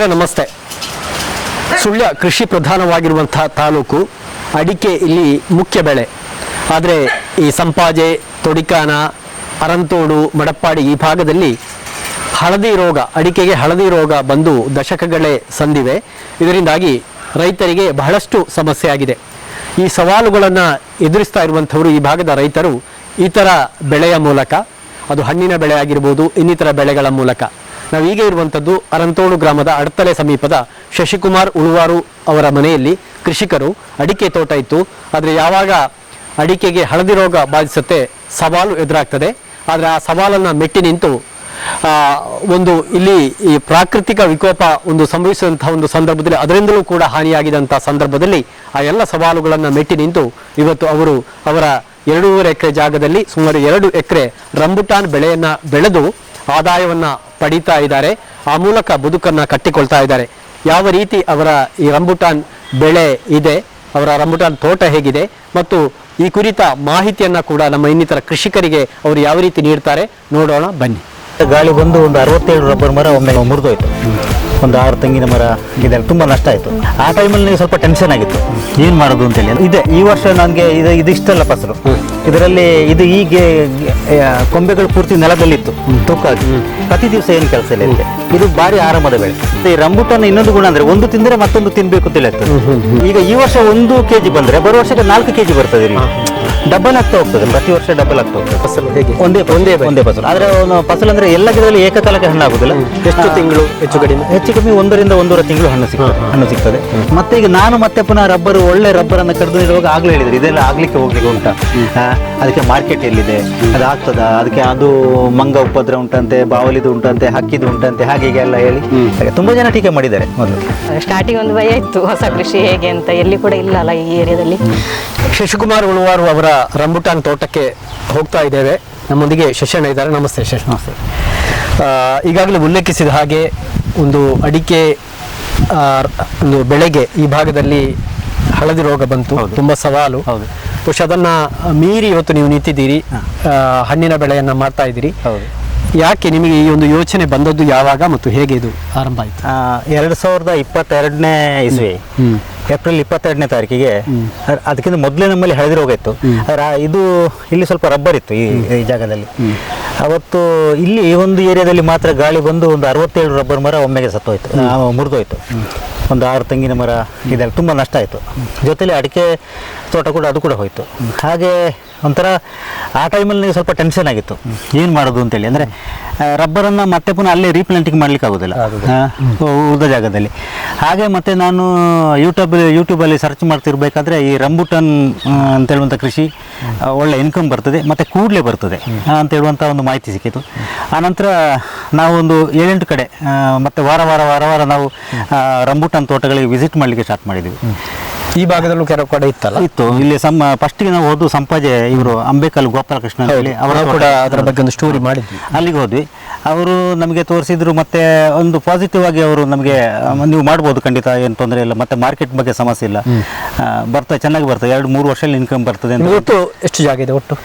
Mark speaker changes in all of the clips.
Speaker 1: ವೀಕ್ಷಕರೇ ನಮಸ್ತೆ. ಸುಳ್ಯ ಕೃಷಿ ಪ್ರಧಾನವಾಗಿರುವಂತಹ ತಾಲೂಕು ಅಡಿಕೆ ಇಲ್ಲಿ ಮುಖ್ಯ ಬೆಳೆ. ಆದರೆ ಈ ಸಂಪಾಜೆ, ತೊಡಿಕಾನ, ಅರಂತೋಡು, ಮಡಪ್ಪಾಡಿ ಈ ಭಾಗದಲ್ಲಿ ಹಳದಿ ರೋಗ, ಅಡಿಕೆಗೆ ಹಳದಿ ರೋಗ ಬಂದು ದಶಕಗಳೇ ಸಂದಿವೆ. ಇದರಿಂದಾಗಿ ರೈತರಿಗೆ ಬಹಳಷ್ಟು ಸಮಸ್ಯೆ ಆಗಿದೆ. ಈ ಸವಾಲುಗಳನ್ನು ಎದುರಿಸ್ತಾ ಇರುವಂಥವರು ಈ ಭಾಗದ ರೈತರು ಇತರ ಬೆಳೆಯ ಮೂಲಕ, ಅದು ಹಣ್ಣಿನ ಬೆಳೆ ಆಗಿರ್ಬೋದು, ಇನ್ನಿತರ ಬೆಳೆಗಳ ಮೂಲಕ. ನಾವು ಇರುವಂತದ್ದು ಇರುವಂಥದ್ದು ಅರಂತೋಡು ಗ್ರಾಮದ ಅಡ್ತಲೆ ಸಮೀಪದ ಶಶಿಕುಮಾರ್ ಉಳುವಾರು ಅವರ ಮನೆಯಲ್ಲಿ ಕೃಷಿಕರು ಅಡಿಕೆ ತೋಟ ಇತ್ತು. ಆದರೆ ಯಾವಾಗ ಅಡಿಕೆಗೆ ಹಳದಿ ರೋಗ ಬಾಧಿಸುತ್ತೆ ಸವಾಲು ಎದುರಾಗ್ತದೆ. ಆದರೆ ಆ ಸವಾಲನ್ನು ಮೆಟ್ಟಿ ನಿಂತು ಒಂದು ಇಲ್ಲಿ ಈ ಪ್ರಾಕೃತಿಕ ವಿಕೋಪ ಒಂದು ಸಂಭವಿಸಿದಂತಹ ಒಂದು ಸಂದರ್ಭದಲ್ಲಿ ಅದರಿಂದಲೂ ಕೂಡ ಹಾನಿಯಾಗಿದಂಥ ಸಂದರ್ಭದಲ್ಲಿ ಆ ಎಲ್ಲ ಸವಾಲುಗಳನ್ನು ಮೆಟ್ಟಿ ನಿಂತು ಇವತ್ತು ಅವರು ಅವರ ಎರಡೂವರೆ ಎಕರೆ ಜಾಗದಲ್ಲಿ ಸುಮಾರು ಎರಡು ಎಕರೆ ರಂಬುಟಾನ್ ಬೆಳೆಯನ್ನು ಬೆಳೆದು ಆದಾಯವನ್ನ ಪಡೀತಾ ಇದ್ದಾರೆ. ಆ ಮೂಲಕ ಬದುಕನ್ನು ಕಟ್ಟಿಕೊಳ್ತಾ ಇದ್ದಾರೆ. ಯಾವ ರೀತಿ ಅವರ ಈ ರಂಬುಟಾನ್ ಬೆಳೆ ಇದೆ, ಅವರ ರಂಬುಟಾನ್ ತೋಟ ಹೇಗಿದೆ, ಮತ್ತು ಈ ಕುರಿತ ಮಾಹಿತಿಯನ್ನು ಕೂಡ ನಮ್ಮ ಇನ್ನಿತರ ಕೃಷಿಕರಿಗೆ ಅವರು ಯಾವ ರೀತಿ ನೀಡ್ತಾರೆ ನೋಡೋಣ ಬನ್ನಿ.
Speaker 2: ಗಾಳಿ ಬಂದು ಒಂದು ಅರವತ್ತೇಳು ರಬ್ಬರ್ ಮರ ಒಮ್ಮೆ ಮುರಿದೋಯ್ತು. ಒಂದು ಆರು ತೆಂಗಿನ ಮರ ಇದೆಲ್ಲ ತುಂಬ ನಷ್ಟ ಆಯಿತು. ಆ ಟೈಮಲ್ಲಿ ನೀವು ಸ್ವಲ್ಪ ಟೆನ್ಷನ್ ಆಗಿತ್ತು. ಏನು ಮಾಡೋದು ಅಂತೇಳಿ ಇದೆ ಈ ವರ್ಷ ನನಗೆ ಇದು ಇದಿಷ್ಟಲ್ಲ ಫಸಲು. ಇದರಲ್ಲಿ ಇದು ಹೀಗೆ ಕೊಂಬೆಗಳು ಪೂರ್ತಿ ನೆಲದಲ್ಲಿತ್ತು. ತೂಕ ಆಗಿ ಪ್ರತಿ ದಿವಸ ಏನು ಕೆಲಸ ಇಲ್ಲ ಇದು ಭಾರಿ ಆರಾಮದ ಬೆಳೆ ಈ ರಂಬುಟನ್ನ ಇನ್ನೊಂದು ಗುಣ ಅಂದ್ರೆ ಒಂದು ತಿಂದರೆ ಮತ್ತೊಂದು ತಿನ್ಬೇಕು ತಿಳಿಯುತ್ತೆ ಈಗ ಈ ವರ್ಷ ಒಂದು ಕೆಜಿ ಬಂದ್ರೆ ಬರೋ ವರ್ಷಕ್ಕೆ ನಾಲ್ಕು ಕೆಜಿ ಬರ್ತದೆ ಇಲ್ಲಿ. ಡಬಲ್ ಆಗ್ತಾ ಹೋಗ್ತದೆ ಪ್ರತಿ ವರ್ಷ ಡಬಲ್ ಆಗ್ತಾ ಹೋಗ್ತದೆ.
Speaker 1: ಫಸಲು ಹೇಗೆ?
Speaker 2: ಒಂದೇ ಒಂದೇ ಒಂದೇ ಫಸಲು. ಆದ್ರೆ ಒಂದು ಫಸಲು ಅಂದ್ರೆ ಎಲ್ಲ ಗಿಡದಲ್ಲಿ ಏಕಕಾಲಕ್ಕೆ ಹಣ್ಣು ಆಗುದಿಲ್ಲ.
Speaker 1: ಎಷ್ಟು ತಿಂಗಳು ಹೆಚ್ಚು ಕಡಿಮೆ?
Speaker 2: ಹೆಚ್ಚು ಕಮ್ಮಿ ಒಂದರಿಂದ ಒಂದೂವರೆ ತಿಂಗಳು ಹಣ್ಣು ಸಿಗ್ತದೆ ಹಣ್ಣು ಸಿಗ್ತದೆ. ಮತ್ತೆ ಈಗ ನಾನು ಮತ್ತೆ ಪುನಃ ರಬ್ಬರ್ ಒಳ್ಳೆ ರಬ್ಬರ್ ಅನ್ನು ಕಡಿದು ಇರುವಾಗ ಆಗ್ಲೇ ಹೇಳಿದ್ರು. ಇದೆಲ್ಲ ಆಗ್ಲಿಕ್ಕೆ ಹೋಗ್ಲಿಕ್ಕೆ ಉಂಟಾ? ಅದಕ್ಕೆ ಮಾರ್ಕೆಟ್ ಎಲ್ಲಿದೆ? ಅದು ಆಗ್ತದ? ಅದಕ್ಕೆ ಅದು ಮಂಗ ಉಪದ್ರ ಉಂಟಂತೆ ಬಾವಲಿದು ಉಂಟಂತೆ ಹಕ್ಕಿದು ಉಂಟಂತೆ ಹಾಗೆ ಹೀಗೆ ಎಲ್ಲ ಹೇಳಿ. ತುಂಬಾ ಜನ ಟೀಕೆ ಮಾಡಿದ್ದಾರೆ ಮೊದಲು.
Speaker 3: ಸ್ಟಾರ್ಟಿಂಗ್ ಒಂದು ಭಯ ಇತ್ತು. ಹೊಸ ಕೃಷಿ ಹೇಗೆ ಅಂತ ಎಲ್ಲಿ ಕೂಡ ಇಲ್ಲ ಅಲ್ಲ ಈ ಏರಿಯಾದಲ್ಲಿ.
Speaker 1: ಶಶಿಕುಮಾರ್ ಉಳುವಾರು ಅವರ ರಂಬುಟಾನ್ ತೋಟಕ್ಕೆ ಹೋಗ್ತಾ ಇದ್ದೇವೆ. ನಮ್ಮೊಂದಿಗೆ ಶಶಣ್ಣ ಇದ್ದಾರೆ. ನಮಸ್ತೆ ಶಶಣ್ಣ ನಮಸ್ತೆ. ಈಗಾಗಲೇ ಉಲ್ಲೇಖಿಸಿದ ಹಾಗೆ ಒಂದು ಅಡಿಕೆ ಒಂದು ಬೆಳೆಗೆ ಈ ಭಾಗದಲ್ಲಿ ಹಳದಿ ರೋಗ ಬಂತು. ತುಂಬ ಸವಾಲು.
Speaker 2: ಹೌದು.
Speaker 1: ಬಹುಶಃ ಅದನ್ನ ಮೀರಿ ಇವತ್ತು ನೀವು ನಿಂತಿದ್ದೀರಿ. ಹಣ್ಣಿನ ಬೆಳೆಯನ್ನ ಮಾಡ್ತಾ ಇದ್ದೀರಿ.
Speaker 2: ಹೌದು.
Speaker 1: ಯಾಕೆ ನಿಮಗೆ ಈ ಒಂದು ಯೋಚನೆ ಬಂದದ್ದು ಯಾವಾಗ ಮತ್ತು ಹೇಗೆ ಇದು ಆರಂಭ ಆಯ್ತು?
Speaker 2: ಎರಡು ಸಾವಿರದ ಇಪ್ಪತ್ತೆರಡನೇ ಇಸ್ವಿ. ಏಪ್ರಿಲ್ ಇಪ್ಪತ್ತೆರಡನೇ ತಾರೀಕಿಗೆ ಅದಕ್ಕಿಂತ ಮೊದಲೇ ನಮ್ಮಲ್ಲಿ ಹಳದಿ ರೋಗ ಇತ್ತು. ಆದ್ರೆ ಇದು ಇಲ್ಲಿ ಸ್ವಲ್ಪ ರಬ್ಬರ್ ಇತ್ತು ಈ ಈ ಜಾಗದಲ್ಲಿ. ಅವತ್ತು ಇಲ್ಲಿ ಈ ಒಂದು ಏರಿಯಾದಲ್ಲಿ ಮಾತ್ರ ಗಾಳಿ ಬಂದು ಒಂದು ಅರವತ್ತೇಳು ರಬ್ಬರ್ ಮರ ಒಮ್ಮೆಗೆ ಸತ್ತೋಯ್ತು. ಮುರಿದೋಯ್ತು. ಒಂದು ಆರು ತೆಂಗಿನ ಮರ ಇದೆಲ್ಲ ತುಂಬ ನಷ್ಟ ಆಯಿತು. ಜೊತೆಲಿ ಅಡಿಕೆ ತೋಟ ಕೂಡ ಅದು ಕೂಡ ಹೋಯಿತು. ಹಾಗೆ ಒಂಥರ ಆ ಟೈಮಲ್ಲಿ ನನಗೆ ಸ್ವಲ್ಪ ಟೆನ್ಷನ್ ಆಗಿತ್ತು. ಏನು ಮಾಡೋದು ಅಂತೇಳಿ. ಅಂದರೆ ರಬ್ಬರನ್ನು ಮತ್ತೆ ಪುನಃ ಅಲ್ಲೇ ರೀಪ್ಲಾಂಟಿಂಗ್ ಮಾಡ್ಲಿಕ್ಕೆ ಆಗೋದಿಲ್ಲ. ಉಳಿದ ಜಾಗದಲ್ಲಿ. ಹಾಗೆ ಮತ್ತೆ ನಾನು ಯೂಟ್ಯೂಬ್ ಯೂಟ್ಯೂಬಲ್ಲಿ ಸರ್ಚ್ ಮಾಡ್ತಿರ್ಬೇಕಾದ್ರೆ ಈ ರಂಬುಟನ್ ಅಂತೇಳುವಂಥ ಅಂತ ಹೇಳುವಂಥ ಕೃಷಿ ಒಳ್ಳೆ ಇನ್ಕಮ್ ಬರ್ತದೆ ಮತ್ತು ಕೂಡಲೇ ಬರ್ತದೆ ಅಂತ ಹೇಳುವಂಥ ಒಂದು ಮಾಹಿತಿ ಸಿಕ್ಕಿತು. ಆನಂತರ ನಾವು ಒಂದು ಏಳೆಂಟು ಕಡೆ ಮತ್ತು ಮತ್ತೆ ವಾರ ವಾರ ವಾರ ವಾರ ನಾವು ರಂಬುಟನ್ ತೋಟಗಳಿಗೆ ವಿಸಿಟ್ ಮಾಡಲಿಕ್ಕೆ ಸ್ಟಾರ್ಟ್ ಮಾಡಿದ್ವಿ.
Speaker 1: ಈ ಭಾಗದಲ್ಲೂ ಕೆಲವು ಕೂಡ ಇತ್ತಲ್ಲ?
Speaker 2: ಇತ್ತು. ಇಲ್ಲಿ ಸಮ ಫಸ್ಟಿಗೆ ನಾವು ಹೋದ್ದು ಸಂಪಾಜೆ ಇವರು ಅಂಬೇಕಲ್ ಗೋಪಾಲಕೃಷ್ಣ ಹೇಳಿ ಅವರ
Speaker 1: ಕೂಡ ಅದರ ಬಗ್ಗೆ ಒಂದು ಸ್ಟೋರಿ ಮಾಡಿದ್ವಿ.
Speaker 2: ಅಲ್ಲಿಗೆ ಹೋದ್ವಿ. ಅವರು ನಮಗೆ ತೋರಿಸಿದ್ರು ಮತ್ತೆ ಒಂದು ಪಾಸಿಟಿವ್ ಆಗಿ ಅವರು ನಮಗೆ ನೀವು ಮಾಡ್ಬೋದು ಖಂಡಿತ ಏನು ತೊಂದರೆ ಇಲ್ಲ. ಮತ್ತೆ ಮಾರ್ಕೆಟ್ ಬಗ್ಗೆ ಸಮಸ್ಯೆ ಇಲ್ಲ. ಬರ್ತಾ ಚೆನ್ನಾಗಿ ಬರ್ತದೆ. ಎರಡು ಮೂರು ವರ್ಷದಲ್ಲಿ ಇನ್ಕಮ್ ಬರ್ತದೆ ಅಂತ
Speaker 1: ಎಷ್ಟು ಜಾಗ ಇದೆ ಒಟ್ಟು?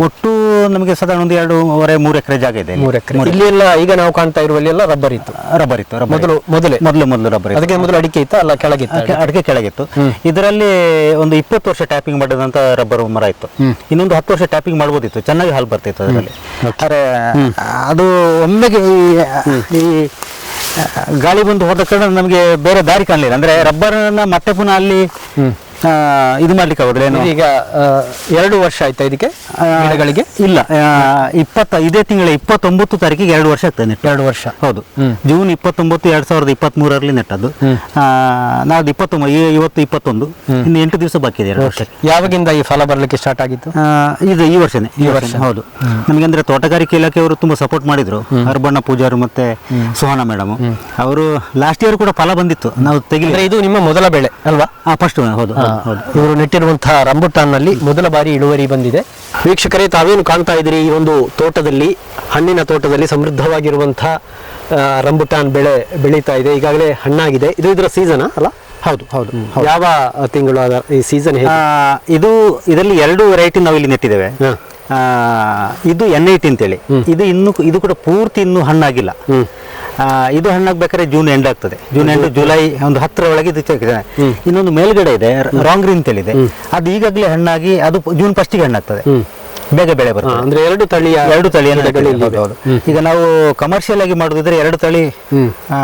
Speaker 2: ಒಟ್ಟು ನಮಗೆ ಸಾಧಾರಣ ಒಂದು ಎರಡೂವರೆ ಮೂರು ಎಕರೆ ಜಾಗ ಇದೆ.
Speaker 1: ಮೂರು ಎಕರೆ. ಇಲ್ಲಿ ಎಲ್ಲ ಈಗ ನಾವು ಕಾಣ್ತಾ ಇರುವಲ್ಲಿ ಎಲ್ಲ ರಬ್ಬರ್ ಇತ್ತು.
Speaker 2: ರಬ್ಬರ್ ಇತ್ತು ರಬ್ಬರ್
Speaker 1: ಮೊದಲು ಮೊದಲೇ?
Speaker 2: ಮೊದಲು ಮೊದಲು ರಬ್ಬರ್ ಇತ್ತು.
Speaker 1: ಅದಕ್ಕೆ ಮೊದಲು ಅಡಿಕೆ ಇತ್ತು? ಅಲ್ಲ ಕೆಳಗಿತ್ತು
Speaker 2: ಅಡಿಕೆ- ಅಡಿಕೆ ಕೆಳಗಿತ್ತು. ಇದರಲ್ಲಿ ಒಂದು ಇಪ್ಪತ್ತು ವರ್ಷ ಟ್ಯಾಪಿಂಗ್ ಮಾಡಿದಂತ ರಬ್ಬರ್ ಮರ ಇತ್ತು. ಇನ್ನೊಂದು ಹತ್ತು ವರ್ಷ ಟ್ಯಾಪಿಂಗ್ ಮಾಡ್ಬೋದಿತ್ತು. ಚೆನ್ನಾಗಿ ಹಾಲು ಬರ್ತಿತ್ತು ಅದರಲ್ಲಿ. ಆದ್ರೆ ಅದು ಒಮ್ಮೆಗೆ ಈ- ಈ ಗಾಳಿ ಬಂದು ಹೋದ ಕಾರಣ ನಮಗೆ ಬೇರೆ ದಾರಿ ಕಾಣಲಿಲ್ಲ. ಅಂದ್ರೆ ರಬ್ಬರ್ನ ಮತ್ತೆ ಪುನಃ ಅಲ್ಲಿ ಇದು ಮಾಡ್ಲಿಕ್ಕೆ ಆಗೋದಿಲ್ಲ ಏನು?
Speaker 1: ಈಗ ಎರಡು ವರ್ಷ ಆಯ್ತಾ ಇದಕ್ಕೆ ಗಿಡಗಳಿಗೆ
Speaker 2: ಇಲ್ಲ ಇಪ್ಪತ್ತ ಇದೇ ತಿಂಗಳ ಇಪ್ಪತ್ತೊಂಬತ್ತು ತಾರೀಕಿಗೆ ಎರಡು ವರ್ಷ ಆಗ್ತದೆ ನೆಟ್ಟು.
Speaker 1: ಎರಡು ವರ್ಷ.
Speaker 2: ಹೌದು. ಜೂನ್ ಇಪ್ಪತ್ತೊಂಬತ್ತು ಎರಡ್ ಸಾವಿರದ ಇಪ್ಪತ್ತ್ ಮೂರರಲ್ಲಿ ನೆಟ್ಟದ್ದು ಆ, ನಾಳ್ದು ಇಪ್ಪತ್ತೊಂಬ ಇವತ್ತು ಇಪ್ಪತ್ತೊಂದು. ಇನ್ನು ಎಂಟು ದಿವಸ ಬಾಕಿ ಇದೆ ಎರಡು ವರ್ಷಕ್ಕೆ.
Speaker 1: ಯಾವಾಗಿಂದ ಈ ಫಲ ಬರಲಿಕ್ಕೆ ಸ್ಟಾರ್ಟ್ ಆಗಿತ್ತು?
Speaker 2: ಇದು ಈ ವರ್ಷನೇ ಈ ವರ್ಷ. ಹೌದು. ನಮಗೆ ಅಂದ್ರೆ ತೋಟಗಾರಿಕೆ ಇಲಾಖೆಯವರು ತುಂಬಾ ಸಪೋರ್ಟ್ ಮಾಡಿದ್ರು. ಅರ್ಬಣ್ಣ ಪೂಜಾರು ಮತ್ತೆ ಸುಹಾನ ಮೇಡಮ್ ಅವರು ಲಾಸ್ಟ್ ಇಯರ್ ಕೂಡ ಫಲ ಬಂದಿತ್ತು. ನಾವು ತೆಗಿಲಿ
Speaker 1: ಇದು ನಿಮ್ಮ ಮೊದಲ ಬೆಳೆ ಅಲ್ವಾ?
Speaker 2: ಫಸ್ಟ್ ಹೌದು.
Speaker 1: ಇವರು ನೆಟ್ಟಿರುವಂತಹ ರಂಬುಟಾನ್ನಲ್ಲಿ ಮೊದಲ ಬಾರಿ ಇಳುವರಿ ಬಂದಿದೆ. ವೀಕ್ಷಕರೇ ತಾವೇನು ಕಾಣ್ತಾ ಇದ್ದೀರಿ? ಈ ಒಂದು ತೋಟದಲ್ಲಿ ಹಣ್ಣಿನ ತೋಟದಲ್ಲಿ ಸಮೃದ್ಧವಾಗಿರುವಂತಹ ರಂಬುಟಾನ್ ಬೆಳೆ ಬೆಳೀತಾ ಇದೆ. ಈಗಾಗಲೇ ಹಣ್ಣಾಗಿದೆ. ಇದು ಇದರ ಸೀಸನ್ ಅಲ್ಲ?
Speaker 2: ಹೌದು ಹೌದು
Speaker 1: ಯಾವ ತಿಂಗಳು ಅದ? ಈ ಸೀಸನ್
Speaker 2: ಇದು ಇದರಲ್ಲಿ ಎರಡು ವೆರೈಟಿ ನಾವು ಇಲ್ಲಿ ನೆಟ್ಟಿದ್ದೇವೆ. ಇದು ಎನ್ ಐಟಿ ಅಂತೇಳಿ ಇದು ಇನ್ನು ಇದು ಕೂಡ ಪೂರ್ತಿ ಇನ್ನೂ ಹಣ್ಣಾಗಿಲ್ಲ. ಇದು ಹಣ್ಣಾಗ್ಬೇಕಾದ್ರೆ ಜೂನ್ ಎಂಡ್ ಆಗ್ತದೆ. ಜೂನ್ ಎಂಡ್ ಜುಲೈ ಒಂದು ಹತ್ತರ ಒಳಗೆ ಇದು ಇನ್ನೊಂದು ಮೇಲ್ಗಡೆ ಇದೆ ರಾಂಗ್ ಗ್ರೀನ್ ಇದೆ. ಅದು ಈಗಾಗಲೇ ಹಣ್ಣಾಗಿ ಅದು ಜೂನ್ ಫಸ್ಟಿಗೆ ಹಣ್ಣಾಗ್ತದೆ. ಬೇಗ ಬೆಳೆ ಬರ್ತದೆ.
Speaker 1: ಅಂದ್ರೆ ಎರಡು ತಳಿ
Speaker 2: ಎರಡು ತಳಿ ಈಗ ನಾವು ಕಮರ್ಷಿಯಲ್ ಆಗಿ ಮಾಡುದಿದ್ರೆ ಎರಡು ತಳಿ ಆ,